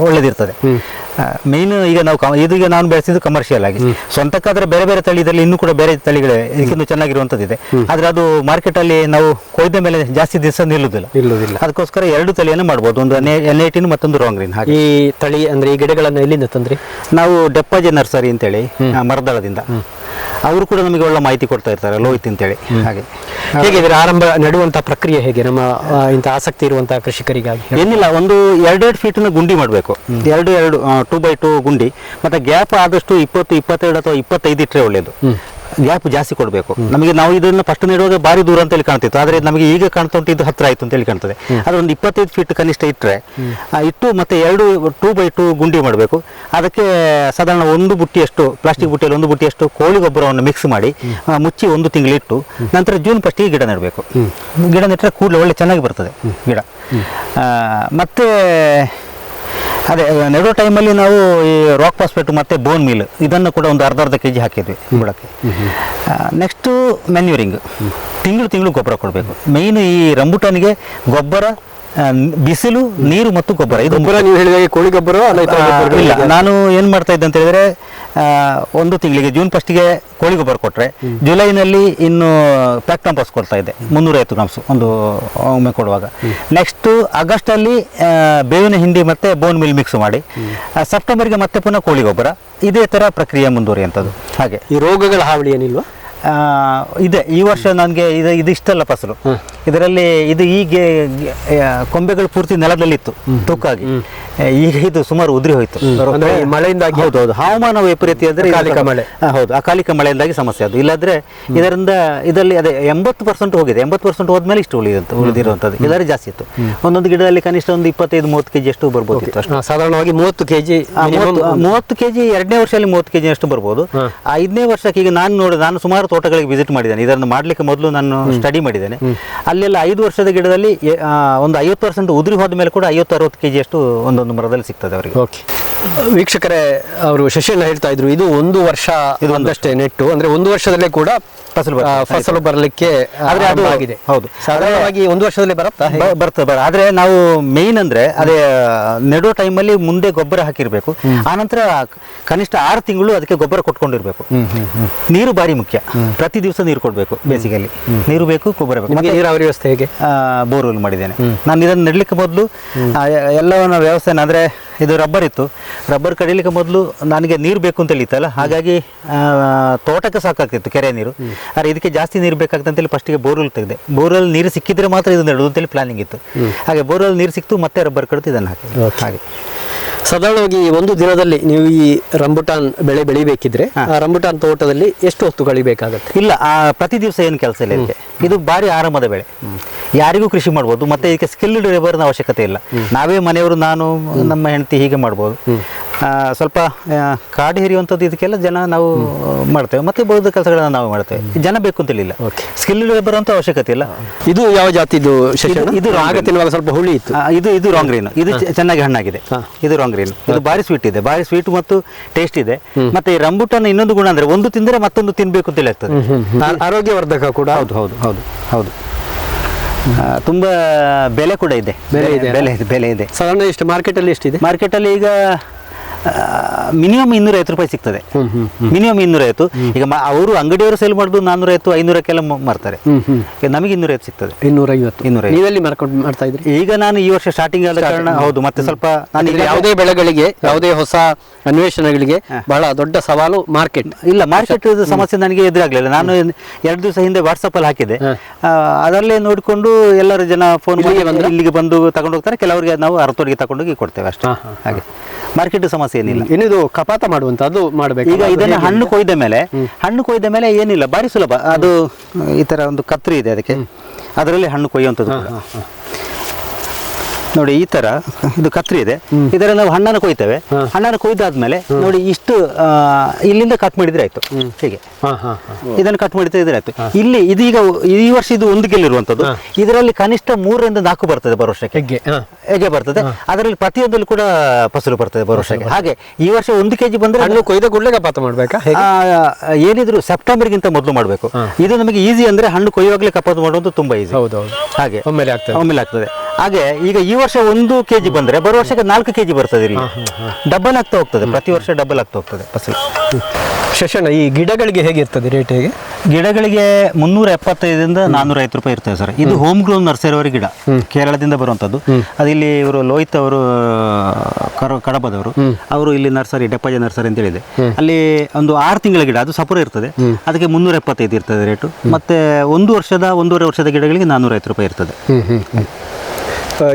Speaker 2: ಒಳ್ಳೇದಿರ್ತದೆ. ಮೇನ್ ಈಗ ನಾವು ಇದು ಇದೀಗ ನಾನು ಬೆಳೆಸಿದ್ದು ಕಮರ್ಷಿಯಲ್ ಆಗಿ. ಸ್ವಂತಕ್ಕಾದ್ರೆ ಬೇರೆ ಬೇರೆ ತಳಿ ಇದರಲ್ಲಿ ಇನ್ನೂ ಕೂಡ ಬೇರೆ ತಳಿಗಳಿವೆ ಇದಕ್ಕಿಂತ ಚೆನ್ನಾಗಿರುವಂಥದ್ದಿದೆ. ಆದ್ರೆ ಅದು ಮಾರ್ಕೆಟ್ ಅಲ್ಲಿ ನಾವು ಕೊಯ್ದ ಮೇಲೆ ಜಾಸ್ತಿ ದಿವಸ ನಿಲ್ಲುದಿಲ್ಲ.
Speaker 1: ನಿಲ್ಲುವುದಿಲ್ಲ
Speaker 2: ಅದಕ್ಕೋಸ್ಕರ ಎರಡು ತಳಿಯನ್ನು ಮಾಡ್ಬೋದು. ಒಂದು ಎನ್ ಏಟಿನ್ ಮತ್ತೊಂದು ರಾಂಗ್ರೀನ್ ಹಾಗೆ.
Speaker 1: ಈ ತಳಿ ಅಂದ್ರೆ ಈ ಗಿಡಗಳನ್ನು ಎಲ್ಲಿಂದ ತಂದ್ರಿ?
Speaker 2: ನಾವು ಡೆಪ್ಪಾಜೆ ನರ್ಸರಿ ಅಂತೇಳಿ ಆ, ಮರದಳದಿಂದ. ಅವರು ಕೂಡ ನಮಗೆ ಒಳ್ಳೆ ಮಾಹಿತಿ ಕೊಡ್ತಾ ಇರ್ತಾರೆ ಲೋಹಿತ್ ಅಂತೇಳಿ. ಹಾಗೆ.
Speaker 1: ಹೇಗೆ ಇದರ ಆರಂಭ ನೆಡುವಂತ ಪ್ರಕ್ರಿಯೆ ಹೇಗೆ? ನಮ್ಮ ಆ, ಇಂಥ ಆಸಕ್ತಿ ಇರುವಂತಹ ಕೃಷಿಕರಿಗಾಗಿ
Speaker 2: ಏನಿಲ್ಲ ಒಂದು ಎರಡೆರಡು ಫೀಟ್ನ ಗುಂಡಿ ಮಾಡಬೇಕು. ಎರಡು ಎರಡು ಟೂ ಬೈ ಟೂ ಗುಂಡಿ. ಮತ್ತೆ ಗ್ಯಾಪ್ ಆದಷ್ಟು ಇಪ್ಪತ್ತು ಇಪ್ಪತ್ತೆರಡು ಅಥವಾ ಇಪ್ಪತ್ತೈದು ಇಟ್ಟರೆ ಒಳ್ಳೆಯದು ಗ್ಯಾಪ್ ಜಾಸ್ತಿ ಕೊಡಬೇಕು. ನಮಗೆ ನಾವು ಇದನ್ನು ಫಸ್ಟ್ ನೀಡುವಾಗ ಭಾರಿ ದೂರ ಅಂತೇಳಿ ಕಾಣ್ತಿತ್ತು. ಆದರೆ ನಮಗೆ ಈಗ ಕಾಣ್ತಾ ಉಂಟು ಇದು ಆಯಿತು ಅಂತ ಅಂತೇಳಿ ಕಾಣ್ತದೆ. ಅದು ಒಂದು ಇಪ್ಪತ್ತೈದು ಫೀಟ್ ಕನಿಷ್ಠ ಇಟ್ಟರೆ ಇಟ್ಟು ಮತ್ತೆ ಎರಡು ಟೂ ಬೈ ಟೂ ಗುಂಡಿ ಮಾಡಬೇಕು. ಅದಕ್ಕೆ ಸಾಧಾರಣ ಒಂದು ಬುಟ್ಟಿಯಷ್ಟು ಪ್ಲಾಸ್ಟಿಕ್ ಬುಟ್ಟಿಯಲ್ಲಿ ಒಂದು ಬುಟ್ಟಿಯಷ್ಟು ಕೋಳಿ ಗೊಬ್ಬರವನ್ನು ಮಿಕ್ಸ್ ಮಾಡಿ ಮುಚ್ಚಿ ಒಂದು ತಿಂಗಳಿಟ್ಟು ನಂತರ ಜೂನ್ ಫಸ್ಟಿಗೆ ಗಿಡ ನೆಡಬೇಕು. ಗಿಡ ನೆಟ್ಟರೆ ಕೂಡಲೇ ಒಳ್ಳೆ ಚೆನ್ನಾಗಿ ಬರ್ತದೆ ಗಿಡ. ಮತ್ತೆ ಅದೇ ನೆಡೋ ಟೈಮಲ್ಲಿ ನಾವು ಈ ರಾಕ್ ಪಾಸ್ಪೆಟ್ ಮತ್ತು ಬೋನ್ ಮೀಲ್ ಇದನ್ನು ಕೂಡ ಒಂದು ಅರ್ಧ ಅರ್ಧ ಕೆ ಜಿ ಹಾಕಿದ್ವಿ ಬಿಡೋಕ್ಕೆ. ನೆಕ್ಸ್ಟು ಮೆನ್ಯೂರಿಂಗ್ ತಿಂಗಳು ತಿಂಗಳು ಗೊಬ್ಬರ ಕೊಡಬೇಕು. ಮೇಯ್ನ್ ಈ ರಂಬುಟಾನಿಗೆ ಗೊಬ್ಬರ ಬಿಸಿಲು ನೀರು ಮತ್ತು ಗೊಬ್ಬರ. ಇದು
Speaker 1: ಗೊಬ್ಬರ ನೀವು ಹೇಳಿದಾಗೆ ಕೋಳಿ ಗೊಬ್ಬರ
Speaker 2: ಇಲ್ಲ. ನಾನು ಏನು ಮಾಡ್ತಾ ಇದ್ದೆ ಅಂತ ಹೇಳಿದ್ರೆ ಒಂದು ತಿಂಗಳಿಗೆ, ಜೂನ್ ಫಸ್ಟಿಗೆ ಕೋಳಿ ಗೊಬ್ಬರ ಕೊಟ್ಟರೆ ಜುಲೈನಲ್ಲಿ ಇನ್ನು ಪ್ಯಾಕ್ ಕಾಂಪೋಸ್ ಕೊಡ್ತಾ ಇದೆ. ಮುನ್ನೂರೈವತ್ತು ಗ್ರಾಮ್ಸ್ ಒಂದು, ಒಮ್ಮೆ ಕೊಡುವಾಗ. ನೆಕ್ಸ್ಟು ಆಗಸ್ಟಲ್ಲಿ ಬೇವಿನ ಹಿಂಡಿ ಮತ್ತು ಬೋನ್ ಮಿಲ್ ಮಿಕ್ಸ್ ಮಾಡಿ ಸೆಪ್ಟೆಂಬರ್ಗೆ ಮತ್ತೆ ಪುನಃ ಕೋಳಿ ಗೊಬ್ಬರ. ಇದೇ ಥರ ಪ್ರಕ್ರಿಯೆ ಮುಂದುವರಿಯಂಥದ್ದು ಹಾಗೆ.
Speaker 1: ಈ ರೋಗಗಳ ಹಾವಳಿ ಏನಿಲ್ವಾ?
Speaker 2: ಇದೆ. ಈ ವರ್ಷ ನನಗೆ ಇದು ಇದಿಷ್ಟಲ್ಲ ಫಸಲು. ಇದರಲ್ಲಿ ಇದು ಈಗ ಕೊಂಬೆಗಳು ಪೂರ್ತಿ ನೆಲದಲ್ಲಿತ್ತು ತುಕ್ಕಾಗಿ ಈಗ ಇದು ಸುಮಾರು ಉದುರಿ ಹೋಯ್ತು.
Speaker 1: ಮಳೆಯಿಂದಾಗಿ
Speaker 2: ಹೌದು ಹೌದು. ಹವಾಮಾನ ವೈಪರೀತ್ಯ ಅಂದ್ರೆ
Speaker 1: ಅಕಾಲಿಕ ಮಳೆ.
Speaker 2: ಹೌದು. ಅಕಾಲಿಕ ಮಳೆಯಿಂದಾಗಿ ಸಮಸ್ಯೆ ಅದು. ಇಲ್ಲಾದ್ರೆ ಇದರಿಂದ ಇದರಲ್ಲಿ ಅದೇ ಎಂಬತ್ತು ಪರ್ಸೆಂಟ್ ಹೋಗಿದೆ. ಎಂಬತ್ತು ಪರ್ಸೆಂಟ್ ಹೋದ್ಮೇಲೆ ಇಷ್ಟು ಉಳಿದಂತ ಉಳಿದಿರುವಂಥದ್ದು. ಇಲ್ಲದ್ರೆ ಜಾಸ್ತಿ ಇತ್ತು. ಒಂದೊಂದು ಗಿಡದಲ್ಲಿ ಕನಿಷ್ಠ ಒಂದು ಇಪ್ಪತ್ತೈದು ಮೂವತ್ತು ಕೆಜಿ ಅಷ್ಟು.
Speaker 1: ಬರ್ಬೋದು ಸಾಧಾರಣವಾಗಿ ಮೂವತ್ತು ಕೆಜಿ
Speaker 2: ಮೂವತ್ತು ಕೆಜಿ ಎರಡನೇ ವರ್ಷದಲ್ಲಿ ಮೂವತ್ತು ಕೆಜಿ ಅಷ್ಟು ಬರ್ಬೋದು. ಐದನೇ ವರ್ಷಕ್ಕೆ ಈಗ ನಾನು ನೋಡಿ ನಾನು ಸುಮಾರು ತೋಟಗಳಿಗೆ ವಿಸಿಟ್ ಮಾಡಿದ್ದೇನೆ. ಇದನ್ನು ಮಾಡ್ಲಿಕ್ಕೆ ಮೊದಲು ನಾನು ಸ್ಟಡಿ ಮಾಡಿದ್ದೇನೆ. ಅಲ್ಲೆಲ್ಲ ಐದು ವರ್ಷದ ಗಿಡದಲ್ಲಿ ಆ, ಒಂದು ಐವತ್ತು ಪರ್ಸೆಂಟ್ ಉದುರಿ ಹೋದ ಮೇಲೆ ಕೂಡ ಐವತ್ತು ಅರವತ್ತು ಕೆಜಿ ಅಷ್ಟು ಒಂದೊಂದು ಮರದಲ್ಲಿ ಸಿಗ್ತದೆ ಅವರಿಗೆ.
Speaker 1: ಓಕೆ ವೀಕ್ಷಕರೇ ಅವರು ಶಶಿಯನ್ನ ಹೇಳ್ತಾ ಇದ್ರು ಇದು ಒಂದು ವರ್ಷ ಇದು ಒಂದಷ್ಟೇ ನೆಟ್ಟು. ಅಂದ್ರೆ ಒಂದು ವರ್ಷದಲ್ಲೇ ಕೂಡ
Speaker 2: ಫಸಲು
Speaker 1: ಫಸಲು ಬರಲಿಕ್ಕೆ
Speaker 2: ಆದ್ರೆ ಅದು-
Speaker 1: ಆಗಿದೆ.
Speaker 2: ಹೌದು.
Speaker 1: ಸಾಧಾರಣವಾಗಿ ಒಂದು ವರ್ಷದಲ್ಲಿ ಬರುತ್ತಾ
Speaker 2: ಬರ್ತದೆ ಬರ ಆದ್ರೆ ನಾವು ಮೇಯ್ನ್ ಅಂದ್ರೆ ಅದೇ ನೆಡೋ ಟೈಮಲ್ಲಿ ಮುಂದೆ ಗೊಬ್ಬರ ಹಾಕಿರ್ಬೇಕು. ಆನಂತರ ಕನಿಷ್ಠ ಆರು ತಿಂಗಳು ಅದಕ್ಕೆ ಗೊಬ್ಬರ ಕೊಟ್ಕೊಂಡಿರ್ಬೇಕು. ನೀರು ಬಾರಿ ಮುಖ್ಯ. ಪ್ರತಿ ದಿವಸ ನೀರು ಕೊಡಬೇಕು ಬೇಸಿಗೆಯಲ್ಲಿ ನೀರು ಬೇಕು ಗೊಬ್ಬರ ಬೇಕು. ಮತ್ತೆ
Speaker 1: ನೀರಾವರಿ ವ್ಯವಸ್ಥೆ ಹೇಗೆ?
Speaker 2: ಬೋರ್ವೆಲ್ ಮಾಡಿದ್ದೇನೆ. ನಾನು ಇದನ್ನು ನೆಡಲಿಕ್ಕೆ ಮೊದಲು ಎಲ್ಲವನ್ನ ವ್ಯವಸ್ಥೆ ಅಂದರೆ ಇದು ರಬ್ಬರ್ ಇತ್ತು. ರಬ್ಬರ್ ಕಡಿಲಿಕ್ಕೆ ಮೊದಲು ನನಗೆ ನೀರು ಬೇಕು ಅಂತ ಹೇಳಿತ್ತಲ್ಲ ಹಾಗಾಗಿ ತೋಟಕ್ಕೆ ಸಾಕಾಗ್ತಿತ್ತು ಕೆರೆ ನೀರು. ಆದರೆ ಇದಕ್ಕೆ ಜಾಸ್ತಿ ನೀರು ಬೇಕಾಗ್ತದೆ ಅಂತೇಳಿ ಫಸ್ಟಿಗೆ ಬೋರ್ವೆಲ್ ತೆಗೆದೆ. ಬೋರ್ವೆಲ್ ನೀರು ಸಿಕ್ಕಿದ್ರೆ ಮಾತ್ರ ಇದು ನೆಡೋದು ಅಂತೇಳಿ ಪ್ಲಾನಿಂಗ್ ಇತ್ತು. ಹಾಗೆ ಬೋರ್ವೆಲ್ ನೀರು ಸಿಕ್ತು ಮತ್ತೆ ರಬ್ಬರ್ ಕಡಿದು ಇದನ್ನು ಹಾಕಿ. ಹಾಗೆ.
Speaker 1: ಸಾಧಾರಣವಾಗಿ ಒಂದು ದಿನದಲ್ಲಿ ನೀವು ಈ ರಂಬುಟಾನ್ ಬೆಳೆ ಬೆಳಿಬೇಕಿದ್ರೆ ಆ ರಂಬುಟಾನ್ ತೋಟದಲ್ಲಿ ಎಷ್ಟು ಹೊತ್ತು ಕಳಿಬೇಕಾಗುತ್ತೆ
Speaker 2: ಇಲ್ಲ ಆ, ಪ್ರತಿ ದಿವಸ ಏನು ಕೆಲಸ ಇಲ್ಲ ಇದಕ್ಕೆ. ಇದು ಭಾರಿ ಆರಾಮದ ಬೆಳೆ. ಯಾರಿಗೂ ಕೃಷಿ ಮಾಡ್ಬೋದು ಮತ್ತೆ ಇದಕ್ಕೆ ಸ್ಕಿಲ್ಡ್ ಲೇಬರ್ನ ಅವಶ್ಯಕತೆ ಇಲ್ಲ. ನಾವೇ ಮನೆಯವರು ನಾನು ನಮ್ಮ ಹೆಂಡತಿ ಹೀಗೆ ಮಾಡ್ಬೋದು. ಸ್ವಲ್ಪ ಕಾಡು ಹಿರಿಯುವಂಥದ್ದು ಇದಕ್ಕೆಲ್ಲ ಜನ ನಾವು ಮಾಡ್ತೇವೆ. ಮತ್ತೆ ಬೌದ್ಧ ಕೆಲಸಗಳನ್ನು ನಾವು ಮಾಡ್ತೇವೆ. ಜನ ಬೇಕು ಅಂತೇಳಿಲ್ಲ ಸ್ಕಿಲ್ ಅಂತ ಅವಶ್ಯಕತೆ ಇಲ್ಲ.
Speaker 1: ಇದು ಯಾವ ಜಾತಿದು
Speaker 2: ಇದು- ಇದು
Speaker 1: ಆಗ ತಿನ್ನುವಾಗ ಸ್ವಲ್ಪ ಹುಳಿ ಇತ್ತು.
Speaker 2: ಇದು ಇದು ರಾಂಗ್ ಗ್ರೀನ್ ಇದು ಚೆನ್ನಾಗಿ ಹಣ್ಣಾಗಿದೆ. ಇದು ರಾಂಗ್ ಗ್ರೀನ್ ಇದು ಭಾರಿ ಸ್ವೀಟ್ ಇದೆ. ಭಾರಿ ಸ್ವೀಟ್ ಮತ್ತು ಟೇಸ್ಟ್ ಇದೆ. ಮತ್ತೆ ಈ ರಂಬುಟನ್ ಇನ್ನೊಂದು ಗುಣ ಅಂದ್ರೆ ಒಂದು ತಿಂದರೆ ಮತ್ತೊಂದು ತಿನ್ಬೇಕು ಅಂತೇಳಿ ಆಗ್ತದೆ
Speaker 1: ಆರೋಗ್ಯವರ್ಧಕ ಕೂಡ.
Speaker 2: ಹೌದು ಹೌದು ಹೌದು ಹೌದು. ತುಂಬಾ ಬೆಲೆ ಕೂಡ ಇದೆ.
Speaker 1: ಬೆಲೆ ಇದೆ.
Speaker 2: ಬೆಲೆ ಇದೆ ಬೆಲೆ ಇದೆ.
Speaker 1: ಸಾಧಾರಣ ಎಷ್ಟು? ಮಾರ್ಕೆಟಲ್ಲಿ ಎಷ್ಟಿದೆ?
Speaker 2: ಮಾರ್ಕೆಟಲ್ಲಿ ಈಗ ಮಿನಿಮಮ್ ಇನ್ನೂರೈವತ್ತು ರೂಪಾಯಿ ಸಿಗ್ತದೆ. ಮಿನಿಮಮ್ ಇನ್ನೂರೈವತ್ತು ಈಗ ಅವರು ಅಂಗಡಿಯವರು ಸೇಲ್ ಮಾಡೋದು ನಾನ್ನೂರೈವತ್ತು ಐನೂರಕ್ಕೆಲ್ಲ ಮಾರ್ತಾರೆ. ನಮಗೆ ಇನ್ನೂರೈವತ್ತು ಸಿಗ್ತದೆ.
Speaker 1: ಇನ್ನೂರೈವತ್ತು
Speaker 2: ಇನ್ನೂರೈವತ್ತು.
Speaker 1: ನೀವೆಲ್ಲಿ ಮಾರ್ಕೊಂಡು ಮಾಡ್ತಾ ಇದ್ರಿ?
Speaker 2: ಈಗ ನಾನು ಈ ವರ್ಷ ಸ್ಟಾರ್ಟಿಂಗ್ ಆದ ಕಾರಣ ಹೌದು ಮತ್ತೆ ಸ್ವಲ್ಪ ನಾನು
Speaker 1: ಯಾವುದೇ ಬೆಳೆಗಳಿಗೆ ಯಾವುದೇ ಹೊಸ ಅನ್ವೇಷಣೆಗಳಿಗೆ ಬಹಳ ದೊಡ್ಡ ಸವಾಲು ಮಾರ್ಕೆಟ್.
Speaker 2: ಇಲ್ಲ ಮಾರ್ಕೆಟ್ ಸಮಸ್ಯೆ ನನಗೆ ಎದುರಾಗಲಿಲ್ಲ. ನಾನು ಎರಡು ದಿವಸ ಹಿಂದೆ ವಾಟ್ಸಪ್ ಅಲ್ಲಿ ಹಾಕಿದ್ದೆ ಆ, ಅದರಲ್ಲೇ ನೋಡಿಕೊಂಡು ಎಲ್ಲರೂ ಜನ ಫೋನ್ ಮಾಡಿ ಇಲ್ಲಿಗೆ ಬಂದು ತಗೊಂಡು ಹೋಗ್ತಾರೆ ಕೆಲವರಿಗೆ ನಾವು ಅರತೋಡಿಗೆ ತಗೊಂಡೋಗಿ ಕೊಡ್ತೇವೆ ಅಷ್ಟೇ. ಹಾಗೆ. ಮಾರ್ಕೆಟ್ ಸಮಸ್ಯೆ ಏನಿಲ್ಲ
Speaker 1: ಏನಿದು ಕಪಾತ ಮಾಡುವಂತ ಅದು ಮಾಡಬೇಕು.
Speaker 2: ಈಗ ಇದನ್ನ ಹಣ್ಣು ಕೊಯ್ದ ಮೇಲೆ ಹಣ್ಣು ಕೊಯ್ದ ಮೇಲೆ ಏನಿಲ್ಲ ಬಾರಿ ಸುಲಭ. ಅದು ಈ ತರ ಒಂದು ಕತ್ರಿ ಇದೆ ಅದಕ್ಕೆ. ಅದರಲ್ಲಿ ಹಣ್ಣು ಕೊಯ್ಯುವಂಥದ್ದು. ನೋಡಿ ಈ ತರ ಇದು ಕತ್ರಿ ಇದೆ. ಇದರ ನಾವು ಹಣ್ಣನ್ನು ಕೊಯ್ತೇವೆ. ಹಣ್ಣನ್ನು ಕೊಯ್ದಾದ್ಮೇಲೆ ನೋಡಿ ಇಷ್ಟು ಇಲ್ಲಿಂದ ಕಟ್ ಮಾಡಿದ್ರೆ ಆಯ್ತು. ಹೀಗೆ. ಇದನ್ನು ಕಟ್ ಮಾಡಿದ್ರೆ ಇದ್ರೆ ಆಯ್ತು. ಇಲ್ಲಿ ಇದೀಗ ಈ ವರ್ಷ ಇದು ಒಂದು ಗೆಲ್ಲಿರುವಂತದ್ದು ಇದರಲ್ಲಿ ಕನಿಷ್ಠ ಮೂರರಿಂದ ನಾಲ್ಕು ಬರ್ತದೆ ಬರೋ ವರ್ಷಕ್ಕೆ. ಹೇಗೆ ಬರ್ತದೆ. ಅದರಲ್ಲಿ ಪ್ರತಿಯೊಂದರಲ್ಲಿ ಕೂಡ ಫಸಲು ಬರ್ತದೆ ಬರೋ ವರ್ಷಕ್ಕೆ. ಹಾಗೆ ಈ ವರ್ಷ ಒಂದು ಕೆಜಿ ಬಂದ್ರೆ
Speaker 1: ಹಣ್ಣು ಕೊಯ್ದ ಕೂಡಲೇ ಕಪಾತ ಮಾಡ್ಬೇಕಾ?
Speaker 2: ಏನಿದ್ರು ಸೆಪ್ಟೆಂಬರ್ ಸೆಪ್ಟೆಂಬರ್ಗಿಂತ ಮೊದಲು ಮಾಡಬೇಕು. ಇದು ನಮಗೆ ಈಸಿ ಅಂದ್ರೆ ಹಣ್ಣು ಕೊಯ್ಯುವಾಗಲೇ ಕಪಾತ ಮಾಡೋದು ತುಂಬಾ ಈಸಿ.
Speaker 1: ಹೌದು
Speaker 2: ಹಾಗೆ.
Speaker 1: ಒಮ್ಮೆಲೆ ಆಗ್ತದೆ.
Speaker 2: ಒಮ್ಮೆಲೆ ಆಗ್ತದೆ. ಹಾಗೆ ಈಗ ಈ ವರ್ಷ ಒಂದು ಕೆಜಿ ಬಂದ್ರೆ ಬರೋ ವರ್ಷಕ್ಕೆ ನಾಲ್ಕು ಕೆಜಿ ಬರ್ತದೆ ಇಲ್ಲಿ. ಡಬಲ್ ಆಗ್ತಾ ಹೋಗ್ತದೆ ಪ್ರತಿ ವರ್ಷ ಡಬಲ್ ಆಗ್ತಾ ಹೋಗ್ತದೆ ಫಸಲು.
Speaker 1: ಶಶಣ ಈ ಗಿಡಗಳಿಗೆ ಹೇಗಿರ್ತದೆ ರೇಟ್ ಹೇಗೆ?
Speaker 2: ಗಿಡಗಳಿಗೆ ಮುನ್ನೂರ ಎಪ್ಪತ್ತೈದರಿಂದ ನಾನ್ನೂರ ಐವತ್ತು ರೂಪಾಯಿ ಇರ್ತದೆ ಸರ್. ಇದು ಹೋಮ್. ಗ್ರೋನ್ ನರ್ಸರಿ ಅವರ ಗಿಡ ಕೇರಳದಿಂದ ಬರುವಂತದ್ದು. ಅದಿಲ್ಲಿ ಇಲ್ಲಿ ಇವರು ಲೋಹಿತ್ ಅವರು ಕರ ಕಡಬದವರು ಅವರು ಇಲ್ಲಿ ನರ್ಸರಿ ಡೆಪ್ಪಜ ನರ್ಸರಿ ಅಂತ ಹೇಳಿದೆ. ಅಲ್ಲಿ ಒಂದು ಆರು ತಿಂಗಳ ಗಿಡ ಅದು ಸಪುರ ಇರ್ತದೆ. ಅದಕ್ಕೆ ಮುನ್ನೂರ ಎಪ್ಪತ್ತೈದು ಇರ್ತದೆ ರೇಟು ಮತ್ತೆ ಒಂದು ವರ್ಷದ ಒಂದೂವರೆ ವರ್ಷದ ಗಿಡಗಳಿಗೆ ನಾನ್ನೂರ ಐವತ್ತು ರೂಪಾಯಿ ಇರ್ತದೆ.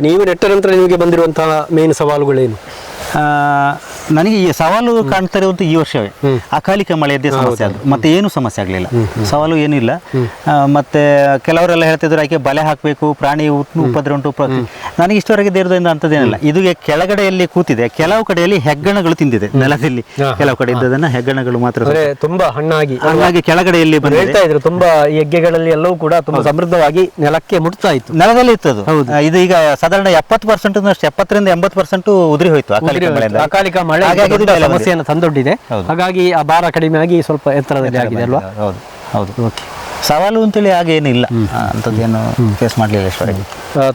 Speaker 1: ನೀವು ನೆಟ್ಟ ನಂತರ ನಿಮಗೆ ಬಂದಿರುವಂತಹ ಮೇನ್ ಸವಾಲುಗಳೇನು?
Speaker 2: ನನಗೆ ಈ ಸವಾಲು ಕಾಣ್ತಾ ಇರುವಂತೂ ಈ ವರ್ಷವೇ. ಅಕಾಲಿಕ ಮಳೆಯದ್ದೇ ಸಮಸ್ಯೆ ಅದು. ಮತ್ತೆ ಏನು ಸಮಸ್ಯೆ ಆಗಲಿಲ್ಲ. ಸವಾಲು ಏನಿಲ್ಲ. ಮತ್ತೆ ಕೆಲವರೆಲ್ಲ ಹೇಳ್ತಿದ್ರು ಆಕೆ ಬಲೆ ಹಾಕಬೇಕು ಪ್ರಾಣಿ ಉಪದ್ರ ಉಂಟು ನನಗೆ ಇಷ್ಟವರೆಗೆ ದೇರದಿಂದ ಅಂಥದ್ದೇನಿಲ್ಲ. ಇದು ಕೆಳಗಡೆಯಲ್ಲಿ ಕೂತಿದೆ. ಕೆಲವು ಕಡೆಯಲ್ಲಿ ಹೆಗ್ಗಣಗಳು ತಿಂದಿದೆ. ನೆಲದಲ್ಲಿ ಕೆಲವು ಕಡೆ ಇದ್ದದನ್ನ ಹೆಗ್ಗಣಗಳು ಮಾತ್ರ
Speaker 1: ತುಂಬಾ ಹಣ್ಣಾಗಿ
Speaker 2: ಹಣ್ಣಾಗಿ ಕೆಳಗಡೆಯಲ್ಲಿ ಬಂದಿದ್ರು
Speaker 1: ಹೇಳ್ತಾ ಇದ್ರು ತುಂಬಾ ಹೆಗ್ಗೆಗಳಲ್ಲಿ ಎಗ್ಗೆಗಳಲ್ಲಿ ಎಲ್ಲವೂ ಕೂಡ ತುಂಬಾ ಸಮೃದ್ಧವಾಗಿ ನೆಲಕ್ಕೆ ಮುಟ್ತಾ ಇತ್ತು.
Speaker 2: ನೆಲದಲ್ಲಿ ಇತ್ತು ಅದು. ಇದು ಈಗ ಸಾಧಾರಣ ಎಪ್ಪತ್ತು ಪರ್ಸೆಂಟ್ ಎಪ್ಪತ್ತರಿಂದ ಎಂಬತ್ತು ಪರ್ಸೆಂಟ್ ಉದುರಿ ಹೋಯ್ತು ಅಕಾಲಿಕ
Speaker 1: ಮಳೆ. ಸಮಸ್ಯೆಯನ್ನು ತಂದೊಡ್ಡಿದೆ. ಹಾಗಾಗಿ ಆ ಭಾರ ಕಡಿಮೆ ಆಗಿ ಸ್ವಲ್ಪ ಎತ್ತರದಲ್ಲಿ ಆಗಿದೆ ಅಲ್ವಾ?
Speaker 2: ಹೌದು. ಹೌದು ಸವಾಲು ಅಂತೇಳಿ ಹಾಗೇನಿಲ್ಲ ಅಂಥದ್ದೇನು ಫೇಸ್ ಮಾಡಲಿಲ್ಲ ಇಷ್ಟವರೆಗೆ